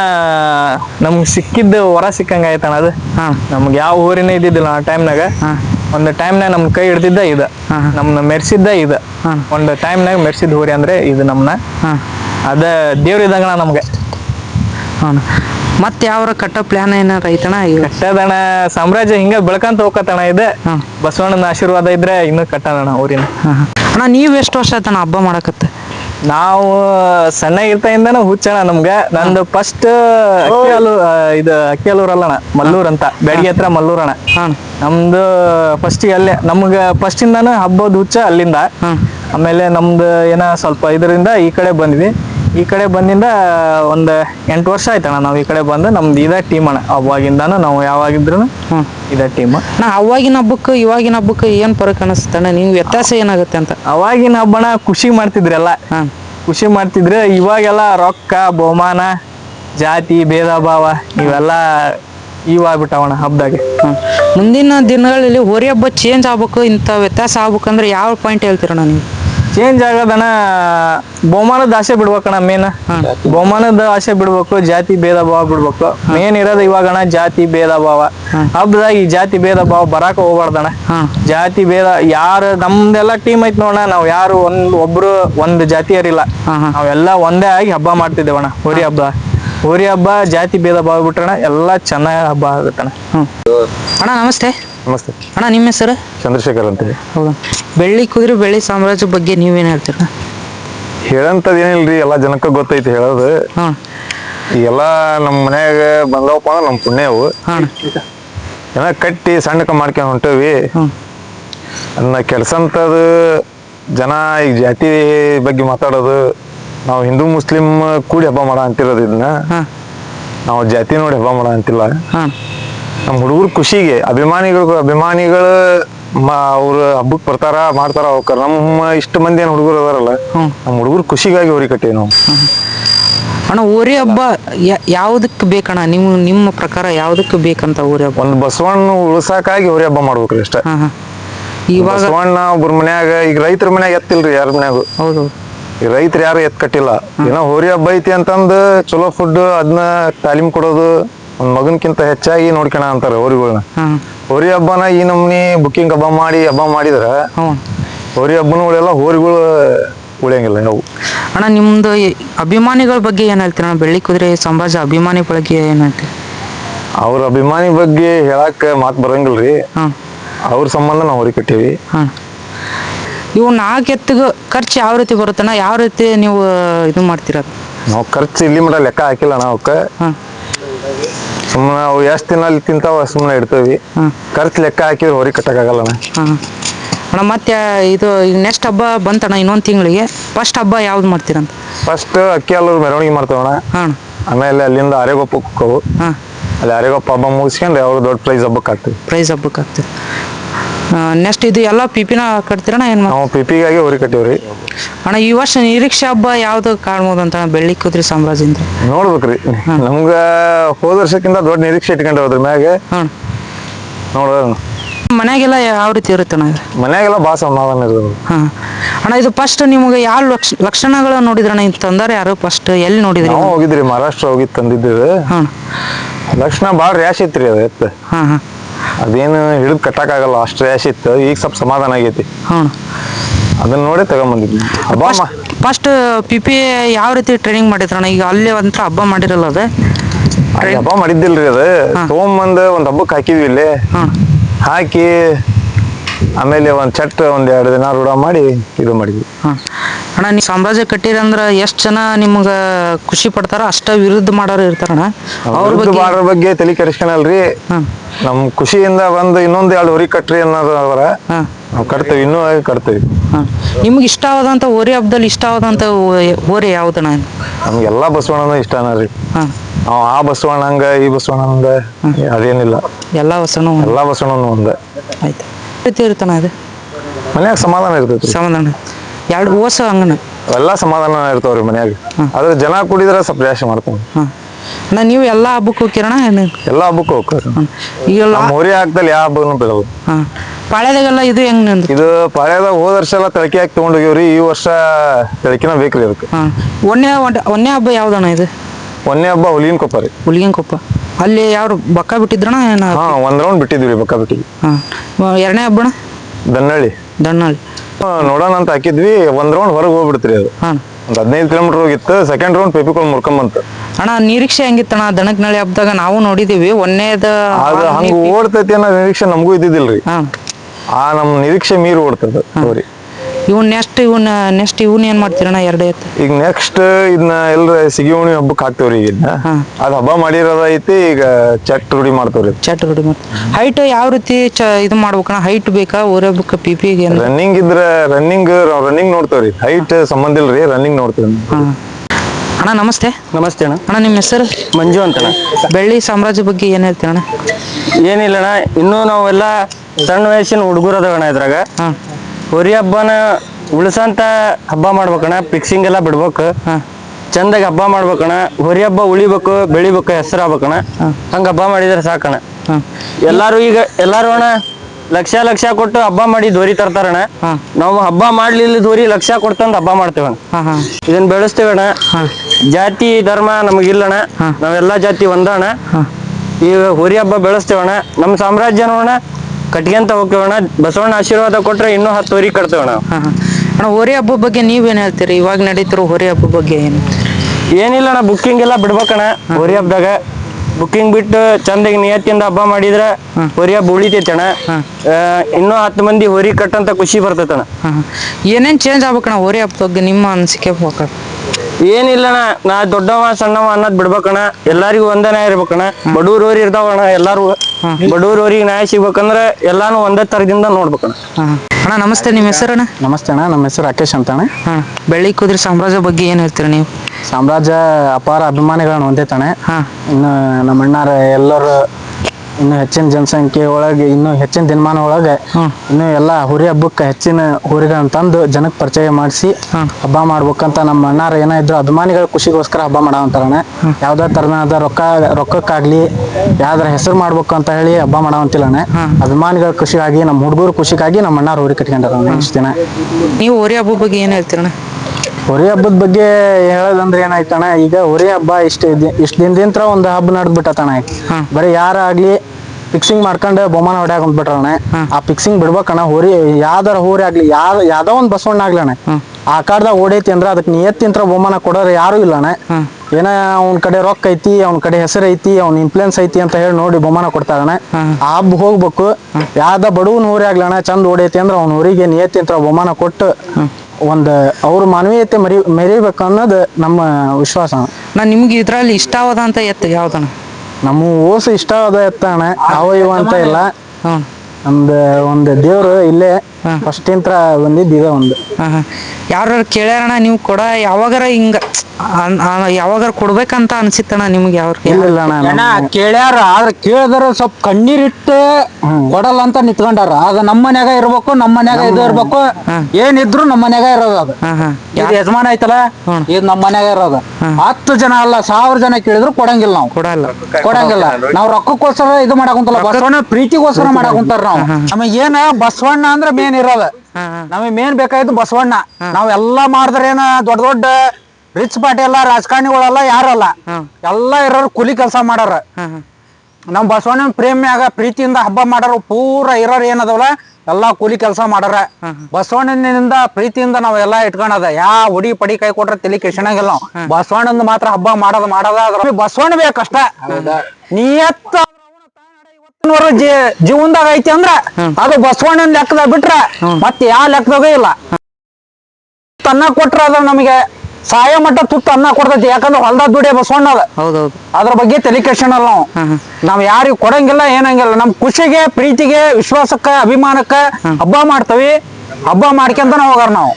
ನಮ್ಗೆ ಸಿಕ್ಕಿದ್ದು ವರ ಸಿಕ್ಕಂಗ ಆಯ್ತಣ್ಣ ಅದು. ಹಾಂ. ನಮ್ಗೆ ಯಾವ ಊರಿನೇ ಇದ್ದಿದ್ದಿಲ್ಲ ಆ ಟೈಮ್ನಾಗ ಹಾಂ. ಒಂದು ಟೈಮ್ನಾಗ ನಮ್ಮ ಕೈ ಹಿಡ್ದಿದ್ದ ಇದ. ನಮ್ನ ಮೆರ್ಸಿದ್ದ ಇದ. ಒಂದು ಟೈಮ್ನಾಗ ಮೆರ್ಸಿದ್ ಹೋರಿ ಅಂದ್ರೆ ಇದು ನಮ್ನ. ಹಾಂ. ಅದ ದೇವ್ರ ಇದ್ದಂಗಣ ನಮ್ಗೆ. ಮತ್ತೆ ಯಾವ ಕಟ್ಟೋ ಪ್ಲಾನ್ ಏನಾರ ಐತಣ ಕಟ್ಟದಣ ಸಾಮ್ರಾಜ್ಯ ಹಿಂಗ ಬೆಳ್ಕಂತ ಹೋಗತ್ತಣ ಇದೆ. ಬಸವಣ್ಣನ ಆಶೀರ್ವಾದ ಇದ್ರೆ ಇನ್ನು ಕಟ್ಟದಣ ಊರಿನ. ಅಣ್ಣ ನೀವು ಎಷ್ಟು ವರ್ಷ ಆಯ್ತಣ ಹಬ್ಬ ಮಾಡಕತ್ತೆ? ನಾವು ಸಣ್ಣ ಇರ್ತಾಯಿಂದನೂ ಹುಚ್ಚಣ ನಮ್ಗೆ. ನಂದು ಫಸ್ಟ್ ಅಕ್ಕಿಯಲ್ಲೂ ಇದು ಅಕ್ಕಿಯಲ್ಲೂರ್ ಅಲ್ಲಣ ಮಲ್ಲೂರ್ ಅಂತ. ಬೆಳಗ್ಗೆ ಹತ್ರ ಮಲ್ಲೂರಣ ಹಾಂ. ನಮ್ದು ಫಸ್ಟ್ ಅಲ್ಲೇ ನಮ್ಗೆ ಫಸ್ಟ್ ಇಂದಾನು ಹಬ್ಬದ ಹುಚ್ಚ ಅಲ್ಲಿಂದ. ಆಮೇಲೆ ನಮ್ದು ಏನ ಸ್ವಲ್ಪ ಇದರಿಂದ ಈ ಕಡೆ ಬಂದ್ವಿ. ಈ ಕಡೆ ಬಂದಿಂದ ಒಂದು ಎಂಟು ವರ್ಷ ಆಯ್ತಣ್ಣ ನಾವು ಈ ಕಡೆ ಬಂದು. ನಮ್ದು ಇದೇ ಟೀಮ್ ಅಣ್ಣ. ಅವಾಗಿಂದಾನು ನಾವು ಯಾವಾಗಿದ್ರು ಇದೇ ಟೀಮ್ ನಾ ಅವಾಗಿನ ಹಬ್ಬಕ್ಕೆ ಇವಾಗಿನ ಹಬ್ಬಕ್ಕೆ ಏನು ಫರಕ್ ಅನಿಸ್ತಣ್ಣ? ನೀವು ವ್ಯತ್ಯಾಸ ಏನಾಗುತ್ತೆ ಅಂತ? ಅವಾಗಿನ ಹಬ್ಬಣ ಖುಷಿ ಮಾಡ್ತಿದ್ರಲ್ಲ ಖುಷಿ ಮಾಡ್ತಿದ್ರೆ ಇವಾಗೆಲ್ಲ ರೊಕ್ಕ ಬಹುಮಾನ ಜಾತಿ ಭೇದ ಭಾವ ಇವೆಲ್ಲ ಇವಾಗ್ಬಿಟ್ಟವಣ ಹಬ್ಬದಾಗೆ ಮುಂದಿನ ದಿನಗಳಲ್ಲಿ ಹೋರಿ ಹಬ್ಬ ಚೇಂಜ್ ಆಗ್ಬೇಕು ಇಂಥ ವ್ಯತ್ಯಾಸ ಆಗ್ಬೇಕಂದ್ರೆ ಯಾವ ಪಾಯಿಂಟ್ ಹೇಳ್ತೀರಣ್ಣ ನೀವು? ಚೇಂಜ್ ಆಗೋದನ ಬಹುಮಾನದ ಆಸೆ ಬಿಡ್ಬೇಕಣ್ಣ ಮೇನ್ ಬಹುಮಾನದ ಆಸೆ ಬಿಡ್ಬೇಕು ಜಾತಿ ಭೇದ ಭಾವ ಬಿಡ್ಬೇಕು. ಮೇನ್ ಇರೋದು ಅಣ್ಣ ಜಾತಿ ಭೇದ ಭಾವ. ಹಬ್ಬದಾಗ ಈ ಜಾತಿ ಭೇದ ಭಾವ ಬರಾಕ ಹೋಗ್ಬಾರ್ದಣ್ಣ. ಜಾತಿ ಭೇದ ಯಾರು ನಮ್ದೆಲ್ಲ ಟೀಮ್ ಐತ್ ನೋಡ ನಾವ್ ಯಾರು ಒಂದ್ ಒಬ್ರು ಒಂದ್ ಜಾತಿಯರಿಲ್ಲ. ನಾವೆಲ್ಲ ಒಂದೇ ಆಗಿ ಹಬ್ಬ ಮಾಡ್ತಿದ್ದೇವಣ್ಣ ಹೋರಿ ಹಬ್ಬ. ಹೋರಿ ಹಬ್ಬ ಜಾತಿ ಭೇದ ಭಾವ ಬಿಟ್ರಣ ಎಲ್ಲ ಚೆನ್ನಾಗಿ ಹಬ್ಬ ಆಗುತ್ತಣ್ಣ ಹ್ಞೂ ಅಣ್ಣ ನಮಸ್ತೆ. ನಮಸ್ತೆ. ಅಣ್ಣ ನಿಮ್ಮ ಹೆಸರು? ಚಂದ್ರಶೇಖರ್ ಅಂತೇಳಿ. ಹೌದಾ. ಬೆಳ್ಳಿ ಕುದುರೆ ಬೆಳ್ಳಿ ಸಾಮ್ರಾಜ್ಯ ಬಗ್ಗೆ ನೀವೇನು ಹೇಳ್ತೀರ ಹೇಳಂತದ್ ಏನಿಲ್ರಿ ಎಲ್ಲ ಜನಕ್ಕೆ ಗೊತ್ತೈತಿ ಹೇಳೋದು. ಹಾಂ. ಈಗೆಲ್ಲ ನಮ್ಮ ಮನ್ಯಾಗ ಬಂದವಪ್ಪ ಅಂದ್ರೆ ನಮ್ಮ ಪುಣ್ಯವು ಎಲ್ಲ ಏನ ಕಟ್ಟಿ ಸಣ್ಣಕ ಮಾಡ್ಕೊಂಡು ಹೊಂಟೇವಿ. ಹ್ಞೂ ಅದನ್ನ ಕೆಲಸ ಅಂತದು ಜನ ಈಗ ಜಾತಿ ಬಗ್ಗೆ ಮಾತಾಡೋದು ನಾವು ಹಿಂದೂ ಮುಸ್ಲಿಂ ಕೂಡಿ ಹಬ್ಬ ಮಾಡ ಅಂತಿರೋದು ಇದನ್ನ. ಹಾಂ. ನಾವು ಜಾತಿ ನೋಡಿ ಹಬ್ಬ ಮಾಡ ಅಂತಿಲ್ಲ. ಹಾಂ. ನಮ್ಮ ಹುಡುಗರು ಖುಷಿಗೆ ಅಭಿಮಾನಿಗಳು ಅಭಿಮಾನಿಗಳು ಅವ್ರ ಹಬ್ಬಕ್ಕೆ ಬರ್ತಾರ ಮಾಡ್ತಾರ ಹೋಗ್ತಾರ. ನಮ್ಮ ಇಷ್ಟು ಮಂದಿ ಏನು ಹುಡುಗರು ಅದಾರಲ್ಲ ನಮ್ಮ ಹುಡುಗರು ಖುಷಿಗಾಗಿ ಹೋರಿ ಕಟ್ಟೇವಿ ನಾವು. ಅಣ್ಣ ಹೋರಿ ಹಬ್ಬ ಯಾ- ಯಾವುದಕ್ಕೆ ಬೇಕಣ್ಣ? ನೀವು ನಿಮ್ಮ ಪ್ರಕಾರ ಯಾವ್ದಕ್ಕೆ ಬೇಕಂತ ಊರಿ ಹಬ್ಬ? ಒಂದು ಬಸವಣ್ಣ ಉಳ್ಸಾಕಾಗಿ ಹೋರಿ ಹಬ್ಬ ಮಾಡ್ಬೇಕ್ರಿ ಅಷ್ಟೇ. ಹಾಂ ಹಾಂ. ಇವಾಗ ಬಸವಣ್ಣ ಒಬ್ರ ಮನ್ಯಾಗ ಈಗ ರೈತರ ಮನ್ಯಾಗ ಎತ್ತಿಲ್ರಿ ಯಾರ ಮನ್ಯಾಗ. ಹೌದು ಈಗ ರೈತರು ಯಾರು ಎತ್ ಕಟ್ಟಿಲ್ಲ. ಏನೋ ಹೋರಿ ಹಬ್ಬ ಐತಿ ಅಂತಂದು ಚಲೋ ಫುಡ್ ಅದನ್ನ ತಾಲೀಮ್ ಕೊಡೋದು ಒಂದ್ ಮಗನ್ಕಿಂತ ಹೆಚ್ಚಾಗಿ ನೋಡ್ಕೋಣ ಅಂತಾರ ಹೋರಿಗಳನ್ನ ಹೋರಿ ಹಬ್ಬನ ಈ ನಮ್ನಿ ಬುಕ್ಕಿಂಗ್ ಹಬ್ಬ ಮಾಡಿ ಹಬ್ಬ ಮಾಡಿದ್ರ ಹೋರಿ ಹಬ್ಬನ ಉಳಿಯಲ್ಲ ಹೋರಿಗಳು ಉಳಿಯಂಗಿಲ್ಲ ಯಾವ ಅಣ್ಣ ನಿಮ್ಮದು ಅಭಿಮಾನಿಗಳ ಬಗ್ಗೆ ಏನ್ ಹೇಳ್ತೀರ ಬೆಳ್ಳಿ ಕುದುರೆ ಸಂಭಾಜ ಅಭಿಮಾನಿ ಬಗ್ಗೆ ಏನ್ ಹೇಳ್ತೀರಿ? ಅವ್ರ ಅಭಿಮಾನಿ ಬಗ್ಗೆ ಹೇಳಕ್ ಮಾತು ಬರಂಗಿಲ್ರಿ. ಹಾಂ. ಅವ್ರ ಸಂಬಂಧ ನಾವು ಹೊರಿ ಕಟ್ಟೇವಿ. ಹಾಂ. ಇವು ನಾಲ್ಕು ಎತ್ತಿಗೆ ಖರ್ಚು ಯಾವ ರೀತಿ ಬರುತ್ತಣ್ಣ ಯಾವ ರೀತಿ ನೀವು ಇದು ಮಾಡ್ತೀರ? ನಾವು ಖರ್ಚು ಇಲ್ಲಿ ಮಟ ಲೆಕ್ಕ ಹಾಕಿಲ್ಲ ನಾವಕ್ಕ ಹಾಂ. ಸುಮ್ಮನೆ ಅವು ಎಷ್ಟು ದಿನ ಅಲ್ಲಿ ತಿಂತಾವ ಸುಮ್ಮನೆ ಇಡ್ತೇವಿ. ಹಾಂ. ಖರ್ಚು ಲೆಕ್ಕ ಹಾಕಿದ್ರೆ ಹೊರಿ ಕಟ್ಟಕ್ಕಾಗಲ್ಲಣ್ಣ ಹಾಂ. ಅಣ್ಣ ಮತ್ತೆ ಇದು ಈಗ ನೆಕ್ಸ್ಟ್ ಹಬ್ಬ ಬಂತಣ್ಣ ಇನ್ನೊಂದು ತಿಂಗಳಿಗೆ? ಫಸ್ಟ್ ಹಬ್ಬ ಯಾವ್ದು ಮಾಡ್ತೀರಂತ ಫಸ್ಟ್ ಅಕ್ಕಿ ಹಾಲೂರು ಮೆರವಣಿಗೆ ಮಾಡ್ತೇವಣ ಹಾಂ ಆಮೇಲೆ ಅಲ್ಲಿಂದ ಅರೆಗೊಪ್ಪ ಹಾಂ. ಅಲ್ಲಿ ಅರೆಗೊಪ್ಪ ಹಬ್ಬ ಮುಗಿಸ್ಕೊಂಡು ಅವ್ರು ದೊಡ್ಡ ಪ್ರೈಸ್ ಹಬ್ಬಕ್ಕೆ ಹಾಕ್ತೀವಿ. ಪ್ರೈಸ್ ಹಬ್ಬಕ್ಕೆ ಆಗ್ತದೆ ನೆಕ್ಸ್ಟ್ ಇದು ಎಲ್ಲ ಪಿಪಿನ ಕಟ್ತೀರಣ ಏನು ನಾವು ಪಿಪಿಗಾಗಿ ಹೋರಿ ಕಟ್ಟಿವ್ರಿ. ಅಣ್ಣ ಈ ವರ್ಷ ನಿರೀಕ್ಷೆ ಹಬ್ಬ ಯಾವ್ದು ಕಾಣ್ಬೋದು ಅಂತ ಬೆಳ್ಳಿ ಕುದ್ರಿ ಸಾಮ್ರಾಜ್ಯದಿಂದ? ನೋಡ್ಬೇಕ್ರಿ. ನಮ್ಗ ಹೋದ ವರ್ಷಕ್ಕಿಂತ ದೊಡ್ಡ ನಿರೀಕ್ಷೆ ಇಟ್ಕೊಂಡ್ರಿ ಅದ್ರ ಮ್ಯಾಗ. ಹಾಂ. ನೋಡ. ಮನ್ಯಾಗೆಲ್ಲ ಯಾವ ರೀತಿ ಇರುತ್ತೆ ಅಣ್ಣ ಮನ್ಯಾಗೆಲ್ಲ ಭಾಳ ಸಮಾಧಾನ ಇರೋದು. ಹಾಂ. ಅಣ್ಣ ಇದು ಫಸ್ಟ್ ನಿಮಗೆ ಯಾವ ಲಕ್ಷ ಲಕ್ಷಣಗಳು ನೋಡಿದ್ರಣ್ಣ ಇದು ತಂದಾರೆ ಯಾರು ಫಸ್ಟ್ ಎಲ್ಲಿ ನೋಡಿದ್ರಿ? ನಾವು ಹೋಗಿದ್ರಿ ಮಹಾರಾಷ್ಟ್ರ ಹೋಗಿ ತಂದಿದ್ದೀವಿ ಹಾ. ಲಕ್ಷಣ ಭಾಳ ರ್ಯಾಶ್ ಇತ್ರಿ ಅದು ಎತ್ತ. ಹಾಂ ಹಾಂ. ಅದೇನು ಹಿಡಿದು ಕಟ್ಟಕ್ಕಾಗಲ್ಲ ಅಷ್ಟು ರ್ಯಾಶ್ ಇತ್ತು ಈಗ ಸ್ವಲ್ಪ ಸಮಾಧಾನ ಆಗೈತಿ. ಹಾಂ ಅದನ್ನ ನೋಡಿ ತಗೊಂಬಂದಿದ್ವಿ. ಹಬ್ಬ ಮಾ- ಫಸ್ಟ್ ಪಿ ಪಿ ಯಾವ ರೀತಿ ಟ್ರೈನಿಂಗ್ ಮಾಡಿದ್ರಣ್ಣ? ಈಗ ಅಲ್ಲೇ ಒಂಥರ ಹಬ್ಬ ಮಾಡಿರಲ್ಲ ಅದು? ಅಲ್ಲಿ ಹಬ್ಬ ಮಾಡಿದ್ದಿಲ್ರಿ ಅದು. ತೊಗೊಂಬಂದು ಒಂದ್ ಹಬ್ಬಕ್ಕೆ ಹಾಕಿದ್ವಿ ಇಲ್ಲಿ. ಹಾಂ. ಹಾಕಿ ಆಮೇಲೆ ಒಂದ್ ಚಟ್ ಒಂದ್ ಎರಡು ದಿನ ರೂಢ ಮಾಡಿ ಇದು ಮಾಡಿದ್ವಿ. ಹಾಂ. ಅಣ್ಣ ನೀವು ಸಾಮ್ರಾಜ್ಯ ಕಟ್ಟಿರಂದ್ರೆ ಎಷ್ಟ್ ಜನ ನಿಮ್ಗ ಖುಷಿ ಪಡ್ತಾರ? ಅಷ್ಟ ವಿರುದ್ಧ ಮಾಡೋರು ಇರ್ತಾರಣ್ಣ ಅವ್ರ ಬಗ್ಗೆ ಬಗ್ಗೆ ತಲೆ ಕೆಡಿಸ್ಕೊಳಲ್ರಿ ಹಾಂ. ನಮ್ ಖುಷಿಯಿಂದ ಬಂದು ಇನ್ನೊಂದ್ ಎರಡು ಹೊರಿ ಕಟ್ರಿ ಅನ್ನೋದು ಅವರ ಹಾಂ. ನಾವು ಕಟ್ತೇವೆ ಇನ್ನೂ ಕಟ್ತೇವೆ. ಹಾಂ. ನಿಮ್ಗೆ ಇಷ್ಟವಾದಂಥ ಹೋರಿ ಹಬ್ಬದಲ್ಲಿ ಇಷ್ಟ ಹೋ- ಹೋರಿ ಯಾವ್ದಣ್ಣ? ನಮ್ಗೆಲ್ಲ ಬಸವಣ್ಣನ ಇಷ್ಟನ ರೀ. ಹಾಂ. ನಾವು ಆ ಬಸವಣ್ಣ ಹಂಗ ಈ ಬಸವಣ್ಣ ಹಂಗ ಅದೇನಿಲ್ಲ. ಎಲ್ಲಾ ಹೊಸನು ಎಲ್ಲಾ ಬಸವಣ್ಣನು ಒಂದ. ಆಯ್ತು. ರೀತಿ ಇರ್ತಣ್ಣ ಇದು ಮನ್ಯಾಗ ಸಮಾಧಾನ ಇರ್ತೈತಿ ಸಮಾಧಾನ. ಎರಡು ಓಸ ಹಂಗನ. ಎಲ್ಲಾ ಸಮಾಧಾನ ಇರ್ತಾವ್ರಿ ಮನ್ಯಾಗ. ಆದ್ರೆ ಜನ ಕುಡಿದ್ರೆ ಸ್ವಲ್ಪ ಜಾಸ್ತಿ ಮಾಡ್ತಾವ ನಾ ನೀವು ಎಲ್ಲಾ ಹಬ್ಬಕ್ಕೆ ಹೋಗ್ತೀರಣ್ಣ? ಏನು? ಎಲ್ಲಾ ಹಬ್ಬಕ್ಕೂ ಹೋಗ್ತಾರೆ ನಮ್ಮ ಹೋರಿ ಹಾಕ್ದಲ್ಲಿ ಯಾವ ಹಬ್ಬನು ಬಿಡೋದು ಹಾಂ. ಪಾಳ್ಯದಾಗೆಲ್ಲ ಇದು ಹೆಂಗ್ ನಿಂದು? ಇದು ಪಾಳ್ಯದಾಗ ಹೋದ ವರ್ಷ ಎಲ್ಲ ತಳಕಿ ಹಾಕಿ ತಗೊಂಡೋಗ್ಯವ್ರಿ ಈ ವರ್ಷ ತಳಕಿನ ಬೇಕ್ರಿ ಅದಕ್ಕೆ. ಹಾಂ. ಒಂದೇ ಒಂದೇ ಹಬ್ಬ ಯಾವ್ದಣ್ಣ ಇದು? ಒಂದನೇ ಹಬ್ಬ ಹುಲಿನ ಕೊಪ್ಪ ರೀ. ಹುಲಿಗಿನ ಕೊಪ್ಪ. ಅಲ್ಲಿ ಯಾರು ಬಕ್ಕ ಬಿಟ್ಟಿದ್ರಣ ಏನ ಹಾ ಒಂದ್ ರೌಂಡ್ ಬಿಟ್ಟಿದ್ವಿ ರೀ ಬಕ್ಕ ಬಿಟ್ಟಿವಿ ಹಾಂ. ಎರಡನೇ ಹಬ್ಬಣ ದನ್ನಳ್ಳಿ ದಣ್ಣಾಳಿ ಹಾ, ನೋಡೋಣ ಅಂತ ಹಾಕಿದ್ವಿ ಒಂದ್ ರೌಂಡ್ ಹೊರಗೆ ಹೋಗ್ಬಿಡ್ತ್ರಿ ಅದು. ಹಾಂ. ಒಂದ್ ಹದಿನೈದು ಕಿಲೋಮೀಟರ್ ಹೋಗಿತ್ತು ಸೆಕೆಂಡ್ ರೌಂಡ್ ಪೆಪಿಕೋಲ್ ಮುರ್ಕೊಂಬಂತ. ಅಣ್ಣ ನಿರೀಕ್ಷೆ ಹೆಂಗಿತ್ತಣ್ಣ ದನಕ್ನಳ್ಳಿ ಹಬ್ಬದಾಗ? ನಾವು ನೋಡಿದೀವಿ ಒಂದೇದ ಅದು ಹಂಗ ಓಡ್ತೈತಿ ಅನ್ನೋ ನಿರೀಕ್ಷೆ ನಮಗೂ ಇದ್ದಿದ್ದಿಲ್ರಿ. ಹಾಂ. ಆ ನಮ್ ನಿರೀಕ್ಷೆ ಮೀರಿ ಓಡ್ತದ ಹೋರಿ ಇವ್ನ ನೆಕ್ಸ್ಟ್ ಇವನ್ನ ನೆಕ್ಸ್ಟ್ ಇವನ್ ಏನ್ ಮಾಡ್ತೀರಣ್ಣ ಎರಡೇ ಎತ್ತು ಈಗ ನೆಕ್ಸ್ಟ್ ಇದನ್ನ ಎಲ್ರ ಸಿಗಿ ಉಣಿ ಹಬ್ಬಕ್ಕೆ ಹಾಕ್ತೇವ್ರಿ ಈಗ ಇದನ್ನ ಹಾ. ಅದ್ ಹಬ್ಬ ಮಾಡಿರೋದ ಐತಿ ಈಗ ಚಟ್ ರೂಢಿ ಮಾಡ್ತೇವ್ರಿ. ಚಟ್ ರೂಢಿ ಮಾಡ್ತೇವೆ ಹೈಟ್ ಯಾವ ರೀತಿ ಚ ಇದು ಮಾಡ್ಬೇಕಣ್ಣ? ಹೈಟ್ ಬೇಕಾ? ಓರೇ ಬೇಕಾ ಪಿ ಏನು? ರನ್ನಿಂಗ್ ಇದ್ರ ರನ್ನಿಂಗ್ ರನ್ನಿಂಗ್ ನೋಡ್ತೇವ್ರಿ. ಹೈಟ್ ಸಂಬಂಧ ಇಲ್ರಿ ರನ್ನಿಂಗ್ ನೋಡ್ತೇವೆ ಅಣ್ಣ ನಮಸ್ತೆ. ನಮಸ್ತೆ ಅಣ್ಣ. ಅಣ್ಣ ನಿಮ್ಮ ಹೆಸರು? ಮಂಜು ಅಂತಣ್ಣ. ಬೆಳ್ಳಿ ಸಾಮ್ರಾಜ್ಯ ಬಗ್ಗೆ ಏನ್ ಹೇಳ್ತೀರಣ್ಣ? ಏನಿಲ್ಲಣ್ಣ ಇನ್ನೂ ನಾವೆಲ್ಲ ಸಣ್ಣ ವಯಸ್ಸಿನ ಹುಡುಗರು ಅದಾವಣ್ಣ ಇದ್ರಾಗ. ಹಾಂ. ಹೋರಿ ಹಬ್ಬನ ಉಳಿಸಂತ ಹಬ್ಬ ಮಾಡ್ಬೇಕಣ್ಣ ಫಿಕ್ಸಿಂಗ್ ಎಲ್ಲ ಬಿಡ್ಬೇಕು. ಚಂದಾಗಿ ಹಬ್ಬ ಮಾಡ್ಬೇಕಣ್ಣ ಹೋರಿ ಹಬ್ಬ ಉಳಿಬೇಕು ಬೆಳಿಬೇಕು ಹೆಸರು ಆಗ್ಬೇಕಣ್ಣ. ಹಂಗ ಹಬ್ಬ ಮಾಡಿದ್ರೆ ಸಾಕಣ್ಣ. ಹಾಂ. ಎಲ್ಲಾರು ಈಗ ಎಲ್ಲಾರು ಅಣ್ಣ ಲಕ್ಷ ಲಕ್ಷ ಕೊಟ್ಟು ಹಬ್ಬ ಮಾಡಿ ದೋರಿ ತರ್ತಾರಣ್ಣ. ಹಾ. ನಾವು ಹಬ್ಬ ಮಾಡ್ಲಿಲ್ಲ ದೋರಿ ಲಕ್ಷ ಕೊಡ್ತಂದ ಹಬ್ಬ ಮಾಡ್ತೇವಣ್ಣ. ಇದನ್ ಬೆಳೆಸ್ತೇವಣ ಹಾಂ. ಜಾತಿ ಧರ್ಮ ನಮಗಿಲ್ಲಣ್ಣ. ನಾವೆಲ್ಲಾ ನಾವೆಲ್ಲ ಜಾತಿ ಒಂದಣ್ಣ. ಹಾಂ. ಈಗ ಹೋರಿ ಹಬ್ಬ ಬೆಳೆಸ್ತೇವಣ್ಣ. ನಮ್ಮ ಸಾಮ್ರಾಜ್ಯ ನೋಡೋಣ ಕಟ್ಗೆಂತ ಹೋಗ್ತೇವಣ್ಣ. ಬಸವಣ್ಣ ಆಶೀರ್ವಾದ ಕೊಟ್ರೆ ಇನ್ನೂ ಹತ್ತು ಹೊರಿ ಹಾಂ ಹಾಂ. ಅಣ್ಣ ಹೋರಿ ಹಬ್ಬ ಬಗ್ಗೆ ನೀವೇನು ಹೇಳ್ತೀರಿ? ಇವಾಗ ನಡೀತಿರೋ ಹೋರಿ ಹಬ್ಬ ಬಗ್ಗೆ ಏನು ಏನಿಲ್ಲ ಅಣ್ಣ ಬುಕ್ಕಿಂಗ್ ಎಲ್ಲ ಬಿಡ್ಬೇಕಣ್ಣ. ಹೋರಿ ಹಬ್ಬದಾಗ. ಬುಕ್ಕಿಂಗ್ ಬಿಟ್ಟು ಚಂದಗೆ ನಿಯತ್ತಿಂದ ಹಬ್ಬ ಮಾಡಿದ್ರೆ ಹೊರಿ ಹಬ್ಬ ಉಳಿತೈತಣ್ಣ. ಆ, ಇನ್ನೂ ಹತ್ತು ಮಂದಿ ಹೊರಿ ಕಟ್ಟಂತ ಖುಷಿ ಹಾಂ ಹಾಂ. ಏನೇನು ಚೇಂಜ್ ಆಗ್ಬೇಕಣ್ಣ ಹೋರಿ ಹಬ್ಬದ ಬಗ್ಗೆ ನಿಮ್ಮ ಅನಿಸಿಕೆ ಹೋಗ ಏನಿಲ್ಲಣ್ಣ ನಾ ದೊಡ್ಡವ ಸಣ್ಣವ ಅನ್ನೋದು ಬಿಡ್ಬೇಕಣ್ಣ. ಎಲ್ಲಾರಿಗೂ ಒಂದೇ ನ್ಯಾಯ ಇರ್ಬೇಕಣ್ಣ ಬಡವ್ರ ಹೋರಿ ಇರ್ತಾವಣ್ಣ ಎಲ್ಲಾರು ಬಡವ್ರ ಅವ್ರಿಗೆ ನ್ಯಾಯ ಸಿಗ್ಬೇಕಂದ್ರೆ ಎಲ್ಲಾನು ಒಂದೇ ತರದಿಂದ ನೋಡ್ಬೇಕಣ್ಣ. ಹಾಂ. ಅಣ್ಣ ನಮಸ್ತೆ ನಿಮ್ಮ ಹೆಸರಣ್ಣ ನಮಸ್ತೆ ಅಣ್ಣ ನಮ್ಮ ಹೆಸರು ರಾಕೇಶ್ ಅಂತ ಅಣ್ಣ ಹಾಂ. ಬೆಳ್ಳಿ ಕುದುರೆ ಸಾಮ್ರಾಜ್ಯ ಬಗ್ಗೆ ಏನು ಹೇಳ್ತೀರಾ ನೀವು? ಸಾಮ್ರಾಜ್ಯ ಅಪಾರ ಅಭಿಮಾನಿಗಳನ್ನ ಹೊಂದೈತಾನೆ ಹಾಂ. ಇನ್ನು ನಮ್ಮ ಅಣ್ಣಾರ ಎಲ್ಲರೂ ಇನ್ನು ಹೆಚ್ಚಿನ ಜನಸಂಖ್ಯೆ ಒಳಗೆ ಇನ್ನು ಹೆಚ್ಚಿನ ದಿನಮಾನ ಒಳಗೆ. ಇನ್ನು ಎಲ್ಲ ಹುರಿ ಹಬ್ಬಕ್ಕೆ ಹೆಚ್ಚಿನ ಹುರಿಗಳನ್ನ ತಂದು ಜನಕ್ಕೆ ಪರಿಚಯ ಮಾಡಿಸಿ. ಹಬ್ಬ ಮಾಡ್ಬೇಕಂತ ನಮ್ಮ ಅಣ್ಣಾರ ಏನ ಇದ್ರು ಅಭಿಮಾನಿಗಳ ಖುಷಿಗೋಸ್ಕರ ಹಬ್ಬ ಮಾಡವಂತಾರಣ ಯಾವ್ದೇ ತರನಾದ ರೊಕ್ಕ ರೊಕ್ಕಕ್ಕಾಗ್ಲಿ ಯಾವ್ದಾರ ಹೆಸರು ಮಾಡ್ಬೇಕು ಅಂತ ಹೇಳಿ ಹಬ್ಬ ಮಾಡವಂತಿಲ್ಲಣ್ಣ. ಅಭಿಮಾನಿಗಳ ಖುಷಿಗಾಗಿ ನಮ್ಮ ಹುಡುಗರು ಖುಷಿಗಾಗಿ ನಮ್ಮ ಅಣ್ಣಾರ ಹುರಿ ಕಟ್ಕೊಂಡಾರ ದಿನ. ನೀವು ಹುರಿ ಹಬ್ಬ ಬಗ್ಗೆ ಏನ್ ಹೇಳ್ತೀರಣ್ಣ? ಹೋರಿ ಹಬ್ಬದ ಬಗ್ಗೆ ಹೇಳೋದಂದ್ರೆ ಏನಾಯ್ತಣ್ಣ ಈಗ ಹೋರಿ ಹಬ್ಬ ಇಷ್ಟ ಇಷ್ಟ ದಿನದಿಂದ ಒಂದು ಹಬ್ಬ ನಡೆದ್ಬಿಟ್ಟತಣ ಹ್ಮ್. ಬರೀ ಯಾರಾಗ್ಲಿ ಫಿಕ್ಸಿಂಗ್ ಮಾಡ್ಕೊಂಡು ಬೊಮ್ಮನ ಹೊಡ್ಯಾಕ ಕುಂತ್ಬಿಟ್ರಣ್ಣ ಆ ಫಿಕ್ಸಿಂಗ್ ಬಿಡ್ಬೇಕಣ್ಣ ಹೋರಿ ಯಾವ್ದಾರ ಹೋರಿ ಆಗ್ಲಿ ಯಾವ ಯಾವ್ದೋ ಒಂದು ಬಸವಣ್ಣ ಆಗ್ಲಣ್ಣ. ಆ ಕಾರ್ಡ್ದಾಗ ಓಡೈತಿ ಅಂದ್ರೆ ಅದಕ್ಕೆ ನಿಯತ್ತಿಂತ್ರ ಬೊಮ್ಮನ ಕೊಡೋರು ಯಾರು ಇಲ್ಲಣ್ಣ. ಏನ ಅವ್ನ ಕಡೆ ರೊಕ್ಕ ಐತಿ ಅವ್ನ ಕಡೆ ಹೆಸರು ಐತಿ ಅವ್ನ ಇನ್ಫ್ಲುಯೆನ್ಸ್ ಐತಿ ಅಂತ ಹೇಳಿ ನೋಡಿ ಬಹುಮಾನ ಕೊಡ್ತಾರಣ ಆ ಹಬ್ಬ ಹೋಗ್ಬೇಕು. ಯಾವ್ದ ಬಡವನ್ ಊರಿ ಆಗ್ಲಣ್ಣ ಚಂದ ಓಡೈತಿ ಅಂದ್ರೆ ಅವ್ನ ಊರಿಗೆ ನಿಯತ್ತಿಂತ್ರ ಬಹುಮಾನ ಕೊಟ್ಟು ಒಂದು ಅವ್ರ ಮಾನವೀಯತೆ ಮರಿ ಮೆರಿಬೇಕು ಅನ್ನೋದು ನಮ್ಮ ವಿಶ್ವಾಸ. ನಾನು ನಿಮ್ಗೆ ಇದರಲ್ಲಿ ಅಂತ ಎತ್ತು ಯಾವ್ದಣ್ಣ ನಮ್ಮ ಓಸು ಇಷ್ಟ ಅದ ಎತ್ತ ಅಣ್ಣ ಅವ ಇವ ಅಂತ ಇಲ್ಲ. ಹ್ಞೂ ನಮ್ದು ಒಂದು ದೇವ್ರು ಇಲ್ಲೇ ಫಸ್ಟ್ ಇಂತ್ರ ಬಂದಿದ್ದು ಇದೆ ಒಂದು. ಯಾರು ಕೇಳ್ಯಾರಣ್ಣ ನೀವು ಕೊಡ ಯಾವಾಗಾರ ಹಿಂಗ ಯಾವಾಗಾರ ಕೊಡ್ಬೇಕಂತ ಅನ್ಸಿತ್ತಣ್ಣ ನಿಮ್ಗೆ ಯಾವ ಇಲ್ಲ ಅಣ್ಣ ನಮ್ಮ- ಕೇಳ್ಯಾರ ಆದ್ರೆ ಕೇಳಿದ್ರ ಸ್ವಲ್ಪ ಕಣ್ಣೀರಿಟ್ಟು ಕೊಡಲ್ಲ ಅಂತ ನಿತ್ಕೊಂಡಾರ. ಅದ ನಮ್ಮ ಮನ್ಯಾಗ ಇರ್ಬೇಕು ನಮ್ಮ ಮನ್ಯಾಗ ಇದು ಇರ್ಬೇಕು. ಏನಿದ್ರು ನಮ್ಮ ಮನ್ಯಾಗ ಇರೋದು ಅದು. ಹಾಂ ಹಾಂ. ಇದು ಯಜಮಾನ ಐತಲ್ಲ. ಇದು ನಮ್ಮ ಮನ್ಯಾಗ ಇರೋದು. ಹತ್ತು ಜನ ಅಲ್ಲ ಸಾವಿರ ಜನ ಕೇಳಿದ್ರು ಕೊಡಂಗಿಲ್ಲ ನಾವು. ಕೊಡಲ್ಲ. ಕೊಡಂಗಿಲ್ಲ. ನಾವು ರೊಕ್ಕಕ್ಕೋಸ್ಕರ ಇದು ಮಾಡಾಕುಂತಲ್ಲ ಬಸವಣ್ಣ ಪ್ರೀತಿಗೋಸ್ಕರ ಮಾಡಾಕುಂತಾರ ನಾವು. ನಮಗೇನ ಏನ ಬಸವಣ್ಣ ಅಂದ್ರೆ ಮೇನ್ ಇರೋದು. ನಮಗೆ ಮೇನ್ ಬೇಕಾಯ್ತು ಬಸವಣ್ಣ. ನಾವ್ ಎಲ್ಲಾ ಮಾಡಿದ್ರೇನ ದೊಡ್ಡ ದೊಡ್ಡ ರಿಚ್ ಪಾರ್ಟಿ ಎಲ್ಲ ರಾಜಕಾರಣಿಗಳೆಲ್ಲ ಯಾರಲ್ಲ. ಎಲ್ಲ ಇರೋರು ಕೂಲಿ ಕೆಲಸ ಮಾಡಾರ. ನಮ್ಮ ನಮ್ ಬಸವಣ್ಣನ ಪ್ರೇಮಿಯಾಗ ಪ್ರೀತಿಯಿಂದ ಹಬ್ಬ ಮಾಡಾರ ಪೂರ ಇರೋರು ಏನದವಲ್ಲ? ಎಲ್ಲಾ ಕೂಲಿ ಕೆಲಸ ಮಾಡಾರ. ಬಸವಣ್ಣನಿಂದ ಪ್ರೀತಿಯಿಂದ ನಾವ್ ಎಲ್ಲಾ ಇಟ್ಕೊಂಡದ. ಯಾ ಉಡಿ ಪಡಿ ಕೈ ಕೊಟ್ರೆ ತಲಿ ಕೆಶನಾಗಿಲ್ಲ ನಾವು. ಬಸವಣ್ಣಂದ ಮಾತ್ರ ಹಬ್ಬ ಮಾಡೋದ್ ಮಾಡೋದ ಬಸವಣ್ಣ ಬೇಕಷ್ಟ. ನಿಯತ್ತ ಜೀ ಜೀವನದಾಗ ಐತಿ ಅಂದ್ರ ಅದು ಬಸವಣ್ಣನ ಲೆಕ್ಕದಾಗ ಬಿಟ್ರ ಮತ್ತೆ ಯಾವ ಲೆಕ್ಕದಾಗ ಇಲ್ಲ. ಅನ್ನ ಕೊಟ್ರ ಅದ ನಮಗೆ ಸಹಾಯ ಮಟ್ಟ ತುತ್ತ ಅನ್ನ ಕೊಡ್ತೈತಿ. ಯಾಕಂದ್ರೆ ಹೊಲ್ದಾಗ ದುಡಿಯ ಬಸವಣ್ಣ ಅದ ಹೌದೌದು. ಅದ್ರ ಬಗ್ಗೆ ತಲೆ ಅಲ್ಲ ನಾವು. ನಾವ್ ಯಾರಿಗೂ ಕೊಡಂಗಿಲ್ಲ ಏನಂಗಿಲ್ಲ. ನಮ್ ಖುಷಿಗೆ ಪ್ರೀತಿಗೆ ವಿಶ್ವಾಸಕ್ಕ ಅಭಿಮಾನಕ್ಕ ಹಬ್ಬ ಮಾಡ್ತವಿ. ಹಬ್ಬ ಮಾಡ್ಕೊಂತಾನೆ ಹೋಗಾರ ನಾವು.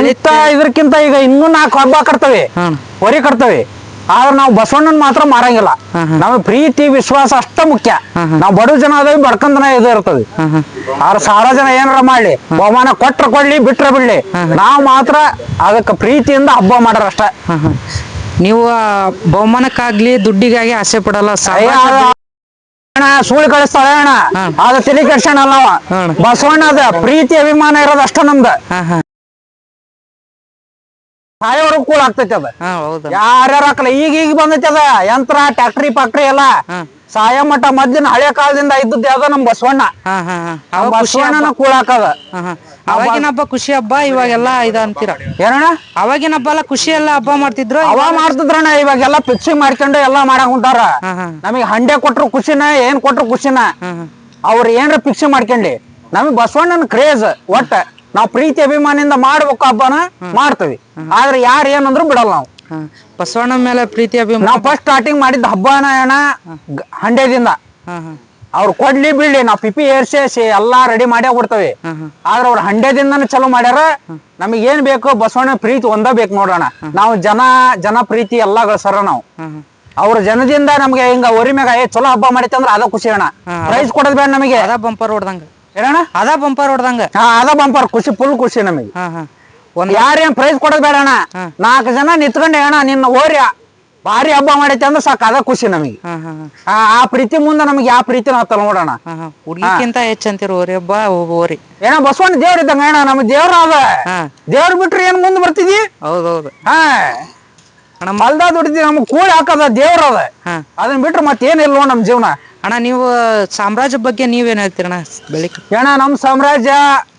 ಎಂತ ಇದ್ರಕ್ಕಿಂತ ಈಗ ಇನ್ನೂ ನಾಲ್ಕು ಹಬ್ಬ ಕಟ್ತವಿ. ಹೊರಿ ಕಟ್ತವಿ. ಆದ್ರೆ ನಾವು ಬಸವಣ್ಣನ ಮಾತ್ರ ಮಾರಂಗಿಲ್ಲ. ನಮಗೆ ಪ್ರೀತಿ ವಿಶ್ವಾಸ ಅಷ್ಟ ಮುಖ್ಯ. ನಾವು ಬಡ ಜನ ಅದೇವಿ ಬಡ್ಕಂದನ ಇದು ಇರ್ತದೆ. ಆದ್ರೆ ಸಾವಿರ ಜನ ಏನಾರ ಮಾಡ್ಲಿ ಬಹುಮಾನ ಕೊಟ್ರ ಕೊಡ್ಲಿ ಬಿಟ್ರ ಬಿಡ್ಲಿ. ನಾವು ಮಾತ್ರ ಅದಕ್ಕೆ ಪ್ರೀತಿಯಿಂದ ಹಬ್ಬ ಮಾಡ್ರ ಅಷ್ಟ. ನೀವು ಬಹುಮಾನಕ್ಕಾಗ್ಲಿ ದುಡ್ಡಿಗಾಗಿ ಆಸೆ ಪಡಲ್ಲ ಸುಳ್ಳು ಕಳಿಸ್ತಾಳೆ ಅಣ್ಣ. ಅದ ತಲೆ ಕೆಡ್ಸೋಣಲ್ಲ ನಾವು. ಬಸವಣ್ಣ ಅದ ಪ್ರೀತಿ ಅಭಿಮಾನ ಇರೋದು ಅಷ್ಟ ನಮ್ದ. ಸಾಯೋವರೆಗೂ ಕೂಳ ಆಗ್ತೈತಿ ಅದ. ಹಾ ಹೌದು. ಯಾರ್ಯಾರ ಹಾಕಲ್ಲ ಈಗ ಈಗ ಬಂದೈತಿ ಅದ. ಯಂತ್ರ ಟ್ಯಾಕ್ಟ್ರಿ ಪಾಕ್ಟ್ರಿ ಎಲ್ಲ ಸಾಯ ಮಠ ಮೊದ್ಲಿನ ಹಳೆ ಕಾಲದಿಂದ ಇದ್ದದ್ದು ಯಾವ್ದ ನಮ್ ಬಸವಣ್ಣ. ಹಾ ಹಾ ಹಾ. ನಮ್ ಅವಾಗ ಖುಷಿ ಬಸವಣ್ಣನ ಕೂಳ ಹಾಕದ. ಹಾ ಹಾ. ಅವಾಗಿನ ಹಬ್ಬ ಖುಷಿ ಹಬ್ಬ ಇವಾಗೆಲ್ಲ ಇದ ಅಂತೀರ? ಏನಣ್ಣ? ಅವಾಗಿನ ಹಬ್ಬ ಎಲ್ಲ ಖುಷಿ ಎಲ್ಲ ಹಬ್ಬ ಮಾಡ್ತಿದ್ರು ಅವ ಮಾಡ್ತಿದ್ರಣ್ಣ ಇವಾಗೆಲ್ಲ ಪಿಚ್ಚಿ ಮಾಡ್ಕೊಂಡು ಎಲ್ಲಾ ಮಾಡಕ್ ಹೊಂಟಾರ. ಹಾ ಹಾ. ನಮಗೆ ಹಂಡೆ ಕೊಟ್ರು ಖುಷಿನ ಏನ್ ಕೊಟ್ರು ಖುಷಿನ. ಹಾ ಹಾ. ಅವ್ರ ಏನ್ರ ಪಿಚ್ಚಿ ಮಾಡ್ಕೊಂಡಿ. ನಮಗ್ ಬಸವಣ್ಣನ ಕ್ರೇಜ್ ಒಟ್ಟ. ನಾವ್ ಪ್ರೀತಿ ಅಭಿಮಾನಿಯಿಂದ ಮಾಡ್ಬೇಕು ಹಬ್ಬನ ಮಾಡ್ತೀವಿ. ಆದ್ರೆ ಯಾರು ಏನಂದ್ರು ಬಿಡಲ್ಲ ನಾವು. ಬಸವಣ್ಣ ಮೇಲೆ ಪ್ರೀತಿ ಅಭಿಮಾನ. ನಾವ್ ಫಸ್ಟ್ ಸ್ಟಾರ್ಟಿಂಗ್ ಮಾಡಿದ್ದ ಹಬ್ಬನ ಅಣ್ಣ ಗ- ಹಂಡೆದಿಂದ ಅವ್ರು ಕೊಡ್ಲಿ ಬಿಡ್ಲಿ ನಾವ್ ಪಿಪಿ ಏರ್ಸೇಸಿ ಎಲ್ಲಾ ರೆಡಿ ಮಾಡೇ ಕೊಡ್ತೇವೆ ಆದ್ರೆ ಅವ್ರ ಹಂಡೆದಿಂದನೇ ಚಲೋ ಮಾಡ್ಯಾರ. ನಮಗ್ ಏನ್ ಬೇಕು ಬಸವಣ್ಣ ಪ್ರೀತಿ ಒಂದ ಬೇಕು ನೋಡೋಣ. ನಾವು ಜನ ಜನ ಪ್ರೀತಿ ಎಲ್ಲಾ ಗಳಿಸಾರ ನಾವು. ಅವ್ರ ಜನದಿಂದ ನಮ್ಗೆ ಹಿಂಗ ಒರಿ ಮ್ಯಾಗ ಏ ಚಲೋ ಹಬ್ಬ ಮಾಡಿತ್ತಂದ್ರ ಅದ ಖುಷಿ ಅಣ್ಣ. ಪ್ರೈಸ್ ಕೊಡೋದ್ ಬೇಡ ನಮಗೆ. ಅದ ಬಂಪರ್ ಹೊಡ್ದಂಗ. ಏನಣ್ಣ ಅದ ಬಂಪರ್ ಹೊಡ್ದಂಗ. ಹಾ ಅದ ಬಂಪರ್ ಖುಷಿ ಫುಲ್ ಖುಷಿ ನಮಗೆ. ಹಾ ಹಾ. ಒಂದ್ ಯಾರೇನ್ ಪ್ರೈಸ್ ಕೊಡೋದ್ ಬೇಡ ಅಣ್ಣ. ನಾಲ್ಕು ಜನ ನಿತ್ಕೊಂಡೆ ಅಣ್ಣ ನಿನ್ನ ಓರಿ ಭಾರಿ ಹಬ್ಬ ಮಾಡೈತೆ ಅಂದ್ರೆ ಸಾಕು ಅದ ಖುಷಿ ನಮಗೆ. ಆ ಆ ಪ್ರೀತಿ ಮುಂದೆ ನಮಗೆ ಯಾವ ಪ್ರೀತಿನ ಹತ್ತಲ್ಲ ನೋಡೋಣ ಹುಡುಗಿಕ್ಕಿಂತ ಹಾ ಹುಡ್ಗಿಕ್ಕಿಂತ ಹೆಚ್ಚ ಅಂತೀರ ಓರಿ ಹಬ್ಬ ಓರಿ. ಏನ ಬಸವಣ್ಣ ದೇವ್ರ ಇದ್ದಂಗ ಅಣ್ಣ ನಮ್ಮ ದೇವ್ರ ಅದ. ದೇವ್ರ ಬಿಟ್ರೆ ಏನ್ ಮುಂದೆ ಬರ್ತಿದಿ? ಹೌದೌದು. ಹಾ. ಅಣ್ಣ ಮಲ್ದ ದುಡಿದಿ ನಮ್ಗ್ ಕೂಳಿ ಹಾಕದ ದೇವ್ರ ಅದ. ಅದನ್ ಅದನ್ನ ಬಿಟ್ರೆ ಮತ್ತೇನಿಲ್ಲ ನಮ್ ಜೀವನ. ಅಣ್ಣ ನೀವು ಸಾಮ್ರಾಜ್ಯ ಬಗ್ಗೆ ನೀವೇನ್ ಹೇಳ್ತೀರಣ್ಣ ಬೆಳಿಗ್ಗೆ? ಏನ ನಮ್ ಸಾಮ್ರಾಜ್ಯ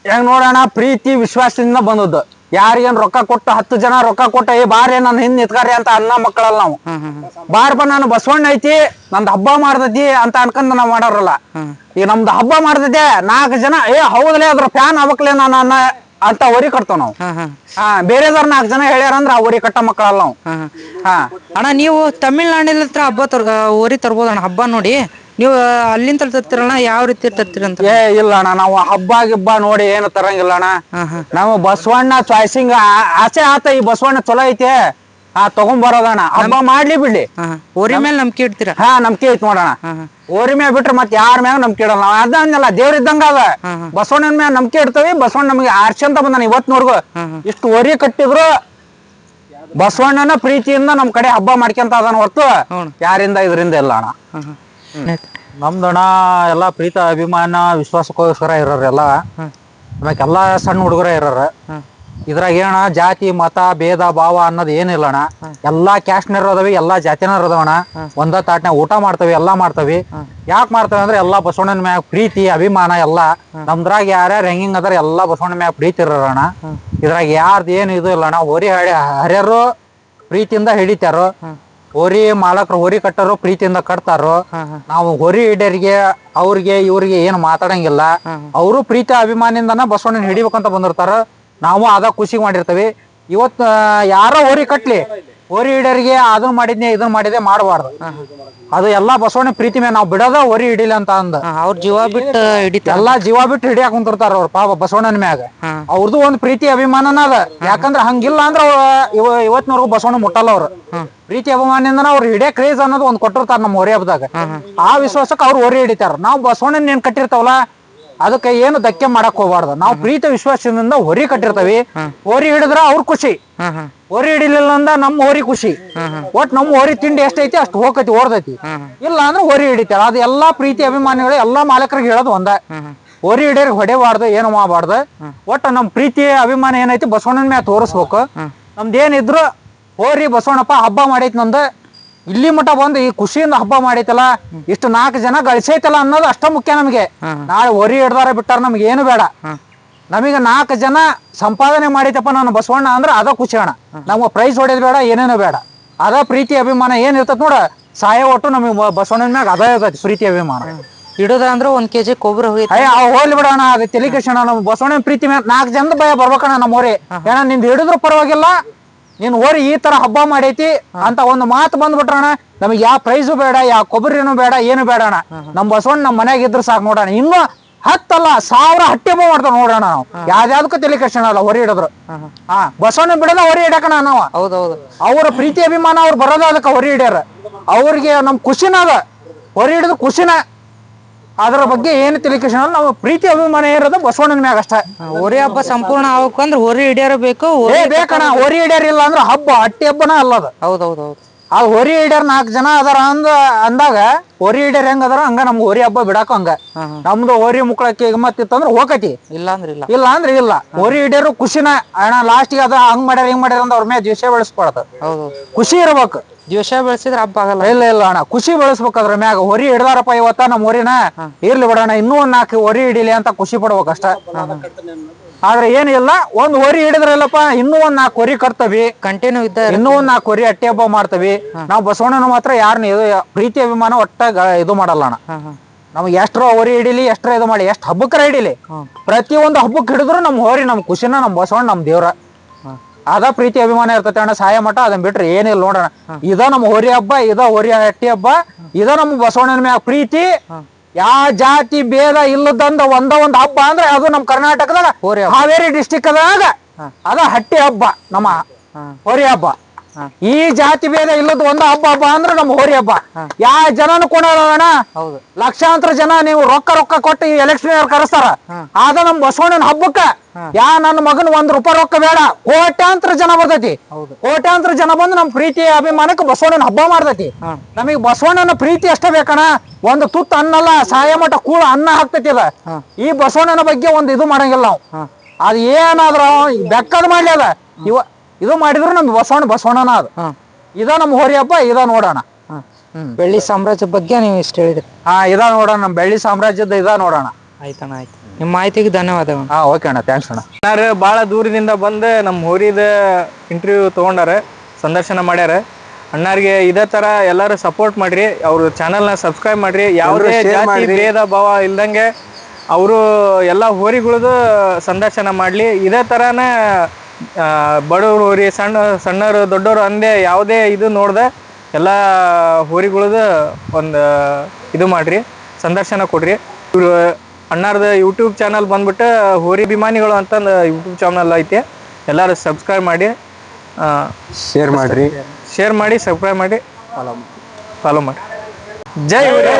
ಹೆಂಗ್ ನೋಡೋಣ ಪ್ರೀತಿ ವಿಶ್ವಾಸದಿಂದ ಬಂದದ್ದು. ಯಾರಿಗೇನ್ ರೊಕ್ಕ ಕೊಟ್ಟು ಹತ್ತು ಜನ ರೊಕ್ಕ ಕೊಟ್ಟ ಏ ಬಾರಿ ನನ್ನ ಹಿಂದ್ ನಿತ್ಕಾರಿ ಅಂತ ಅನ್ನ ಮಕ್ಕಳಲ್ಲ ನಾವು. ಬಾರ್ ಬಾರಪ್ಪ ನಾನು ಬಸವಣ್ಣ ಐತಿ ನಂದ್ ಹಬ್ಬ ಮಾಡ್ತೈತಿ ಅಂತ ಅನ್ಕೊಂಡ್ ನಾವ್ ಮಾಡೋರಲ್ಲ. ಈಗ ನಮ್ದು ಹಬ್ಬ ಮಾಡ್ತೈತೆ ನಾಲ್ಕು ಜನ ಏ ಹೌದಲೇ ಅದ್ರ ಫ್ಯಾನ್ ಅವಕ್ಲೆ ನಾನು ಅನ್ನ ಅಂತ ವರಿ ಕಟ್ತಾವ್ ನಾವು. ಹಾ ಬೇರೆದವ್ರ ನಾಲ್ಕು ಜನ ಹೇಳ್ಯಾರ ಅಂದ್ರ ಆ ವರಿ ಕಟ್ಟ ಮಕ್ಕಳಲ್ಲ ನಾವು. ಹಾ. ಅಣ್ಣ ನೀವು ತಮಿಳ್ನಾಡಿನ ಹತ್ರ ಹಬ್ಬ ತರ್ಗ ಓರಿ ತರ್ಬೋದಣ್ಣ ಹಬ್ಬ ನೋಡಿ. ನೀವು ಅಲ್ಲಿಂದ ತರ್ತಿರಣ್ಣ ಯಾವ ರೀತಿ ತರ್ತೀರಂತ? ಏ ಇಲ್ಲ ಅಣ್ಣ ನಾವು ಹಬ್ಬ ಗಿಬ್ಬ ನೋಡಿ ಏನು ತರಂಗಿಲ್ಲ ಅಣ್ಣ ಹಾ ಹಾ. ನಾವು ಬಸವಣ್ಣ ಚಾಯ್ಸಿಂಗ್ ಆಸೆ ಆತ ಈ ಬಸವಣ್ಣ ಚಲೋ ಐತೆ. ಆ ತಗೊಂಬರೋದಣ್ಣ. ಹಬ್ಬ ಮಾಡ್ಲಿ ಬಿಡ್ಲಿ. ಹಾ ಹಾ. ಓರಿ ಮೇಲೆ ನಂಬಿಕೆ ಇಡ್ತೀರಾ? ಹಾ ನಂಬಿಕೆ ಐತಿ ನೋಡೋಣ ಹಾ ಹಾ. ಓರಿ ಮ್ಯಾಗ ಬಿಟ್ರೆ ಮತ್ತೆ ಯಾರ ಮ್ಯಾಗ ನಂಬಿಕೆ ಇಡಲ್ಲ. ನಾವು ಅದ ಅಂದಲ್ಲ ದೇವ್ರ ಇದ್ದಂಗ ಅದ. ಬಸವಣ್ಣನ ಮೇಲೆ ನಂಬಿಕೆ ಇಡ್ತೇವಿ ಬಸವಣ್ಣ ನಮಗೆ ಆರ್ಸಂತ ಬಂದಾನ ಇವತ್ನವರ್ಗು ಇಷ್ಟು ಓರಿ ಕಟ್ಟಿದ್ರು ಬಸವಣ್ಣನ ಪ್ರೀತಿಯಿಂದ ನಮ್ ಕಡೆ ಹಬ್ಬ ಮಾಡ್ಕೊಂತ ಅದನ್ನ ಹೊರತು. ಯಾರಿಂದ ಇದರಿಂದ ಇಲ್ಲ ಅಣ್ಣ. ಹಾ ಹಾ. ನಮ್ದಣ ಎಲ್ಲ ಪ್ರೀತ ಅಭಿಮಾನ ವಿಶ್ವಾಸಕ್ಕೋಸ್ಕರ ಇರೋರು ಎಲ್ಲ. ಆಮೇಲೆ ಎಲ್ಲಾ ಸಣ್ಣ ಹುಡುಗರ ಇರೋರು. ಇದ್ರಾಗ ಏನ ಜಾತಿ ಮತ ಭೇದ ಭಾವ ಅನ್ನೋದು ಏನಿಲ್ಲ ಅಣ್ಣ ಎಲ್ಲಾ ಕ್ಯಾಸ್ಟ್ನರ್ ಅದಾವೆ ಎಲ್ಲಾ ಜಾತಿನರ್ ಅದಾವಣ ಒಂದ ತಾಟ್ನ ಊಟ ಮಾಡ್ತವಿ ಎಲ್ಲಾ ಮಾಡ್ತವಿ. ಯಾಕೆ ಮಾಡ್ತೇವೆ ಅಂದ್ರೆ ಎಲ್ಲಾ ಬಸವಣ್ಣನ ಮ್ಯಾಗ ಪ್ರೀತಿ ಅಭಿಮಾನ ಎಲ್ಲಾ. ನಮ್ದ್ರಾಗ ಯಾರ್ಯಾರು ಹೆಂಗಿಂಗ್ ಅದಾರ ಎಲ್ಲಾ ಬಸವಣ್ಣ ಮ್ಯಾಗ ಪ್ರೀತಿ ಇರೋಣ ಇದ್ರಾಗ ಯಾರ್ದು ಏನು ಇದು ಇಲ್ಲ ಅಣ್ಣ ಹೋರಿ ಹರಿ ಹರ್ಯರು ಪ್ರೀತಿಯಿಂದ ಹಿಡಿತಾರೋ. ಹೋರಿ ಮಾಲಕರು ಹೋರಿ ಕಟ್ಟರು ಪ್ರೀತಿಯಿಂದ ಕಟ್ತಾರೋ ನಾವು ಹೋರಿ ಹಿಡಿಯರಿಗೆ ಅವ್ರಿಗೆ ಇವ್ರಿಗೆ ಏನು ಮಾತಾಡಂಗಿಲ್ಲ. ಅವರು ಪ್ರೀತಿ ಅಭಿಮಾನಿಯಿಂದನ ಬಸವಣ್ಣನ ಹಿಡಿಬೇಕಂತ ಬಂದಿರ್ತಾರ. ನಾವು ಅದ ಖುಷಿ ಮಾಡಿರ್ತೀವಿ. ಇವತ್ತು ಯಾರೋ ಹೋರಿ ಕಟ್ಲಿ. ಹೋರಿ ಹಿಡಿಯರಿಗೆ ಅದನ್ನ ಮಾಡಿದ್ನೆ ಇದನ್ನ ಮಾಡಿದೆ ಮಾಡಬಾರ್ದು. ಅದು ಎಲ್ಲಾ ಬಸವಣ್ಣ ಪ್ರೀತಿ ಮೇಲೆ ನಾವು ಬಿಡೋದ ಹೋರಿ ಹಿಡಿಲಿ ಅಂತ ಅಂದ. ಅವ್ರ ಜೀವ ಬಿಟ್ಟು ಹಿಡಿತ. ಎಲ್ಲಾ ಜೀವ ಬಿಟ್ಟು ಹಿಡಿಯಾಕ ಕುಂತಿರ್ತಾರ ಅವ್ರ ಪಾಪ ಬಸವಣ್ಣನ ಮ್ಯಾಗ. ಅವ್ರದ್ದು ಒಂದ್ ಪ್ರೀತಿ ಅಭಿಮಾನನ ಅದ. ಯಾಕಂದ್ರ ಹಂಗಿಲ್ಲ ಅಂದ್ರ ಇವತ್ತಿನವರೆಗೂ ಬಸವಣ್ಣ ಮುಟ್ಟಲ್ಲ ಅವ್ರು. ಪ್ರೀತಿ ಅಭಿಮಾನದಿಂದನ ಅವ್ರು ಹಿಡಿಯ ಕ್ರೇಜ್ ಅನ್ನೋದು ಒಂದ್ ಕೊಟ್ಟಿರ್ತಾರ ನಮ್ಮ ಹೊರಿ ಹಬ್ಬದಾಗ ಆ ವಿಶ್ವಾಸಕ್ಕೆ ಅವ್ರು ಒರಿ ಹಿಡಿತಾರ. ನಾವು ಬಸವಣ್ಣನ ಏನ್ ಕಟ್ಟಿರ್ತಾವಲ್ಲ ಅದಕ್ಕೆ ಏನು ಧಕ್ಕೆ ಮಾಡಕ್ ಹೋಗ್ಬಾರ್ದು. ನಾವು ಪ್ರೀತಿ ವಿಶ್ವಾಸದಿಂದ ಹೊರಿ ಕಟ್ಟಿರ್ತಾವಿ. ಹೊರಿ ಹಿಡಿದ್ರ ಅವ್ರ ಖುಷಿ. ಹೊರಿ ಹಿಡಿಲಿಲ್ಲ ಅಂದ ನಮ್ಮ ಹೋರಿ ಖುಷಿ. ಒಟ್ ನಮ್ಮ ಹೋರಿ ತಿಂಡಿ ಎಷ್ಟೈತಿ ಅಷ್ಟು ಹೋಗತಿ ಓಡ್ದೈತಿ ಇಲ್ಲ ಅಂದ್ರೆ ಹೊರಿ ಹಿಡಿತಾರ ಅದು ಎಲ್ಲಾ ಪ್ರೀತಿ ಅಭಿಮಾನಿಗಳು ಎಲ್ಲಾ ಮಾಲಕರಿಗೆ ಹೇಳೋದು ಒಂದ. ಹೊರಿ ಹಿಡಿಯರ್ ಹೊಡೆಬಾರ್ದು ಏನು ಮಾಡಬಾರ್ದು. ಒಟ್ಟ ನಮ್ ಪ್ರೀತಿ ಅಭಿಮಾನ ಏನೈತಿ ಬಸವಣ್ಣನ ಮ್ಯಾ ತೋರಿಸ್ಬೇಕು. ನಮ್ದೇನಿದ್ರು ಹೋರಿ ಬಸವಣ್ಣಪ್ಪ ಹಬ್ಬ ಮಾಡೈತಿ ನಂದ. ಇಲ್ಲಿ ಮಠ ಬಂದು ಈ ಖುಷಿಯಿಂದ ಹಬ್ಬ ಮಾಡೈತಲ್ಲ ಇಷ್ಟು ನಾಲ್ಕು ಜನ ಗಳಿಸೈತಲ್ಲ ಅನ್ನೋದು ಅಷ್ಟ ಮುಖ್ಯ ನಮಗೆ. ನಾಳೆ ಹೊರಿ ಹಿಡ್ದಾರ ಬಿಟ್ಟಾರ ನಮ್ಗೆ ಏನು ಬೇಡ. ನಮಗೆ ನಾಲ್ಕು ಜನ ಸಂಪಾದನೆ ಮಾಡಿತಪ್ಪ ನಾನು ಬಸವಣ್ಣ ಅಂದ್ರೆ ಅದ ಖುಷಿ ಅಣ್ಣ. ನಮ್ಗೆ ಪ್ರೈಸ್ ಹೊಡೆಯೋದು ಬೇಡ ಏನೇನು ಬೇಡ. ಅದ ಪ್ರೀತಿ ಅಭಿಮಾನ ಏನ್ ಇರ್ತದ ನೋಡ ಸಹಾಯ ಒಟ್ಟು ನಮಗೆ ಬಸವಣ್ಣನ ಮ್ಯಾಗ ಅದ ಇರ್ತೈತಿ ಪ್ರೀತಿ ಅಭಿಮಾನ. ಹಿಡೋದ ಅಂದ್ರ ಒಂದ್ ಕೆಜಿ ಕೊಬ್ಬರಿ ಹೋಗಿ ಹೋಗ್ಲಿ ಬಿಡೋಣ ಅದು ಕೃಷ್ಣ ನಮ್ಮ ಬಸವಣ್ಣನ ಪ್ರೀತಿ ಮ್ಯಾಗ ನಾಲ್ಕು ಜನದ ಭಯ ಬರ್ಬೇಕಣ್ಣ ನಮ್ಮ ಊರಿ ಏನ ನಿಂದು ಹಿಡಿದ್ರು ಪರವಾಗಿಲ್ಲ ನೀನ್ ಓರಿ ಈ ತರ ಹಬ್ಬ ಮಾಡೈತಿ ಅಂತ ಒಂದು ಮಾತು ಬಂದ್ಬಿಟ್ರಣ ನಮಗೆ ಯಾವ ಪ್ರೈಸು ಬೇಡ ಯಾವ ಕೊಬ್ಬರಿನೂ ಬೇಡ ಏನು ಬೇಡ ಅಣ್ಣ. ನಮ್ಮ ಬಸವಣ್ಣ ನಮ್ಮ ಮನ್ಯಾಗ ಇದ್ರೆ ಸಾಕು ನೋಡೋಣ ಇನ್ನು ಹತ್ತಲ್ಲ ಸಾವಿರ ಹಟ್ಟಿ ಹಬ್ಬ ಮಾಡ್ತಾವ ನೋಡೋಣ ನಾವು. ಯಾವ್ದಾವ್ದಕ್ಕೂ ಕಷ್ಟ ಅಲ್ಲ ಹೊರಿ ಹಿಡಿದ್ರು. ಹಾ ಬಸವಣ್ಣ ಬಿಡದ ಹೊರಿ ಹಿಡಕಣ ನಾವು. ಹೌದೌದು. ಅವ್ರ ಪ್ರೀತಿ ಅಭಿಮಾನ ಅವ್ರು ಬರೋದ ಅದಕ್ಕೆ ಹೊರಿ ಹಿಡ್ಯಾರ. ಅವ್ರಿಗೆ ನಮ್ ಖುಷಿನ ಅದ. ಹೊರಿ ಹಿಡಿದು ಖುಷಿನ. ಅದ್ರ ಬಗ್ಗೆ ಏನು ತಿಳಿಕೇಶನ್ ಅಲ್ಲ ನಾವು ಪ್ರೀತಿ ಅಭಿಮಾನ ಇರೋದು ಬಸವಣ್ಣನ ಮ್ಯಾಗ ಅಷ್ಟೇ. ಹೋರಿ ಹಬ್ಬ ಸಂಪೂರ್ಣ ಆಗ್ಬೇಕಂದ್ರ ಹೋರಿ ಹಿಡಿಯಾರ ಬೇಕು ಏ ಬೇಕಣ್ಣ ಹೊರಿ ಹಿಡ್ಯಾರ ಇಲ್ಲ ಅಂದ್ರೆ ಹಬ್ಬ ಅಟ್ಟಿ ಹಬ್ಬನ ಅಲ್ಲದ ಹೌದು ಆ ಹೊರಿ ಹಿಡಿಯರ್ ನಾಲ್ಕು ಜನ ಅದಾರ ಅಂದ ಅಂದಾಗ ಹೊರಿ ಹಿಡಿಯರ್ ಹೆಂಗ್ ಅದಾರ ಹಂಗ ನಮ್ಗೆ ಹೋರಿ ಹಬ್ಬ ಬಿಡಾಕ ಹಂಗ. ನಮ್ದು ಹೋರಿ ಮುಕ್ಕಳಕ್ಕೆ ಮತ್ತಿತ್ತಂದ್ರ ಹೋಗತಿ. ಇಲ್ಲ ಅಂದ್ರೆ ಇಲ್ಲ. ಇಲ್ಲ ಅಂದ್ರೆ ಇಲ್ಲ. ಹೊರಿ ಹಿಡಿಯರು ಖುಷಿನ ಅಣ್ಣ ಲಾಸ್ಟಿಗೆ ಅದ ಹಂಗ್ ಮಾಡ್ಯಾರ ಹಿಂಗ್ ಮಾಡ್ಯಾರ ಅಂದ್ರೆ ಅವ್ರ ಮೇಲೆ ದ್ವೇಷ ಹೌದು ಖುಷಿ ಇರ್ಬೇಕು. ದ್ವೇಷ ಬೆಳೆಸಿದ್ರೆ ಹಬ್ಬ ಆಗಲ್ಲ. ಇಲ್ಲ ಇಲ್ಲ ಅಣ್ಣ ಖುಷಿ ಬೆಳೆಸ್ಬೇಕು ಅದ್ರ ಮ್ಯಾಗ ಹೊರಿ ಹಿಡ್ದಾರಪ್ಪ ಇವತ್ತ ನಮ್ಮ ಹೊರಿನ ಇರ್ಲಿ ಬಿಡೋಣ ಇನ್ನೂ ಒಂದ್ ನಾಲ್ಕು ಹೊರಿ ಹಿಡಿಲಿ ಅಂತ ಖುಷಿ ಪಡ್ಬೇಕಷ್ಟ. ಆದ್ರೆ ಏನಿಲ್ಲ ಒಂದ್ ಹೊರಿ ಹಿಡಿದ್ರಲ್ಲಪ್ಪ ಇನ್ನೂ ಒಂದ್ ನಾಲ್ಕು ಹೊರಿ ಕರ್ತವಿ ಕಂಟಿನ್ಯೂ ಇದ್ದ ಇನ್ನೂ ಒಂದ್ ನಾಲ್ಕು ಹೊರಿ ಅಟ್ಟಿ ಹಬ್ಬ ಮಾಡ್ತವಿ. ನಾವು ಬಸವಣ್ಣನ ಮಾತ್ರ ಯಾರನ್ನ ಇದು ಪ್ರೀತಿ ಅಭಿಮಾನ ಒಟ್ಟ ಇದು ಮಾಡಲ್ಲ ಅಣ್ಣ. ನಮ್ಗೆ ಎಷ್ಟ್ರ ಹೊರಿ ಹಿಡಿಲಿ ಎಷ್ಟ್ರ ಇದು ಮಾಡಿ ಎಷ್ಟ್ ಹಬ್ಬಕ್ಕರ ಹಿಡಿಲಿ. ಪ್ರತಿ ಒಂದು ಹಬ್ಬಕ್ಕೆ ಹಿಡಿದ್ರು ನಮ್ ಹೊರಿ ನಮ್ಮ ಖುಷಿನ ನಮ್ಮ ಬಸವಣ್ಣ ನಮ್ಮ ದೇವ್ರ. ಅದ ಪ್ರೀತಿ ಅಭಿಮಾನ ಇರ್ತೈತೆ ಅಣ್ಣ ಸಾಯ ಮಠ ಅದನ್ನ ಬಿಟ್ರೆ ಏನಿಲ್ಲ ನೋಡೋಣ ಇದ ನಮ್ಮ ಹೊರಿ ಹಬ್ಬ ಇದ ಹೋರಿ ಹಟ್ಟಿ ಹಬ್ಬ ಇದ ನಮ್ಮ ಬಸವಣ್ಣನ ಮ್ಯಾಗ ಪ್ರೀತಿ. ಯಾವ ಜಾತಿ ಭೇದ ಇಲ್ಲದಂದ ಒಂದ ಒಂದ್ ಹಬ್ಬ ಅಂದ್ರೆ ಅದು ನಮ್ಮ ಕರ್ನಾಟಕದಾಗ ಹೋರಿ ಹಾವೇರಿ ಡಿಸ್ಟಿಕ್ ಅದಾಗ ಅದ ಹಟ್ಟಿ ಹಬ್ಬ ನಮ್ಮ ಹೊರಿ ಹಬ್ಬ. ಈ ಜಾತಿ ಭೇದ ಇಲ್ಲದ ಒಂದು ಹಬ್ಬ ಹಬ್ಬ ಅಂದ್ರೆ ನಮ್ಮ ಹೋರಿ ಹಬ್ಬ. ಯಾ ಜನನು ಕೊಡೋಣ ಹೌದು. ಲಕ್ಷಾಂತರ ಜನ ನೀವು ರೊಕ್ಕ ರೊಕ್ಕ ಕೊಟ್ಟು ಈ ಎಲೆಕ್ಷನ್ ಕರೆಸ್ತಾರ. ಆದ ನಮ್ ಬಸವಣ್ಣನ ಹಬ್ಬಕ್ಕ ಯಾ ನನ್ನ ಮಗನ್ ಒಂದ್ ರೂಪಾಯಿ ರೊಕ್ಕ ಬೇಡ. ಕೋಟ್ಯಾಂತರ ಜನ ಬರ್ತೈತಿ. ಕೋಟ್ಯಾಂತರ ಜನ ಬಂದು ನಮ್ ಪ್ರೀತಿ ಅಭಿಮಾನಕ್ಕೆ ಬಸವಣ್ಣನ ಹಬ್ಬ ಮಾಡ್ತೈತಿ. ನಮಗೆ ಬಸವಣ್ಣನ ಪ್ರೀತಿ ಅಷ್ಟೇ ಬೇಕಣ್ಣ. ಒಂದು ತುತ್ತು ಅನ್ನಲ್ಲ ಸಾಯ ಮಠ ಕೂಳ ಅನ್ನ ಹಾಕ್ತೈತಿ ಅದ. ಈ ಬಸವಣ್ಣನ ಬಗ್ಗೆ ಒಂದ್ ಇದು ಮಾಡಂಗಿಲ್ಲ ನಾವು. ಅದ್ ಏನಾದ್ರ ಬೆಕ್ಕದ್ ಮಾಡ್ಲಿ ಅದ. ಇವ ಇದು ಮಾಡಿದ್ರು ನಮ್ ಬಸವಣ್ಣ ಬಸವಣ್ಣನ ಅದು. ಇದ ನಮ್ ಹೋರಿ ಹಬ್ಬ ಇದ ನೋಡೋಣ. ಬೆಳ್ಳಿ ಸಾಮ್ರಾಜ್ಯ ಬಗ್ಗೆ ನೀವು ಇಷ್ಟ ಹೇಳಿದ್ರಿ. ಹಾ ಇದ ನೋಡೋಣ ನಮ್ ಬೆಳ್ಳಿ ಸಾಮ್ರಾಜ್ಯದ ಇದ ನೋಡೋಣ. ಆಯ್ತಣ್ಣ ಆಯ್ತು. ನಿಮ್ಮ ಮಾಹಿತಿಗೆ ಧನ್ಯವಾದ ಹಾ ಓಕೆ ಅಣ್ಣ ಥ್ಯಾಂಕ್ಸ್ ಅಣ್ಣ. ಯಾರು ಭಾಳ ದೂರದಿಂದ ಬಂದು ನಮ್ಮ ಹೋರಿದ ಇಂಟರ್ವ್ಯೂ ತೊಗೊಂಡಾರ ಸಂದರ್ಶನ ಮಾಡ್ಯಾರ. ಅಣ್ಣಾರಿಗೆ ಇದೇ ತರ ಎಲ್ಲರೂ ಸಪೋರ್ಟ್ ಮಾಡ್ರಿ ಅವ್ರ ಚಾನಲ್ನ ಸಬ್ಸ್ಕ್ರೈಬ್ ಮಾಡ್ರಿ. ಯಾವುದೇ ಜಾತಿ ಭೇದ ಭಾವ ಇಲ್ದಂಗೆ ಅವರು ಎಲ್ಲ ಹೋರಿಗಳದು ಸಂದರ್ಶನ ಮಾಡಲಿ. ಇದೇ ಥರನೇ ಬಡವ್ರು ಹೋರಿ ಸಣ್ಣ ಸಣ್ಣವರು ದೊಡ್ಡವರು ಅಂದೆ ಯಾವುದೇ ಇದು ನೋಡದೆ ಎಲ್ಲ ಹೋರಿಗಳದು ಒಂದು ಇದು ಮಾಡ್ರಿ ಸಂದರ್ಶನ ಕೊಡ್ರಿ. ಇವರು ಅಣ್ಣಾರ್ದ ಯೂಟ್ಯೂಬ್ ಚಾನಲ್ ಬಂದ್ಬಿಟ್ಟು ಹೋರಿ ಅಭಿಮಾನಿಗಳು ಅಂತಂದು ಯೂಟ್ಯೂಬ್ ಚಾನಲ್ ಐತಿ. ಎಲ್ಲರೂ ಸಬ್ಸ್ಕ್ರೈಬ್ ಮಾಡಿ ಶೇರ್ ಮಾಡ್ರಿ. ಶೇರ್ ಮಾಡಿ ಸಬ್ಸ್ಕ್ರೈಬ್ ಮಾಡಿ ಫಾಲೋ ಮಾಡಿ. ಜೈ ಹೋರಿ.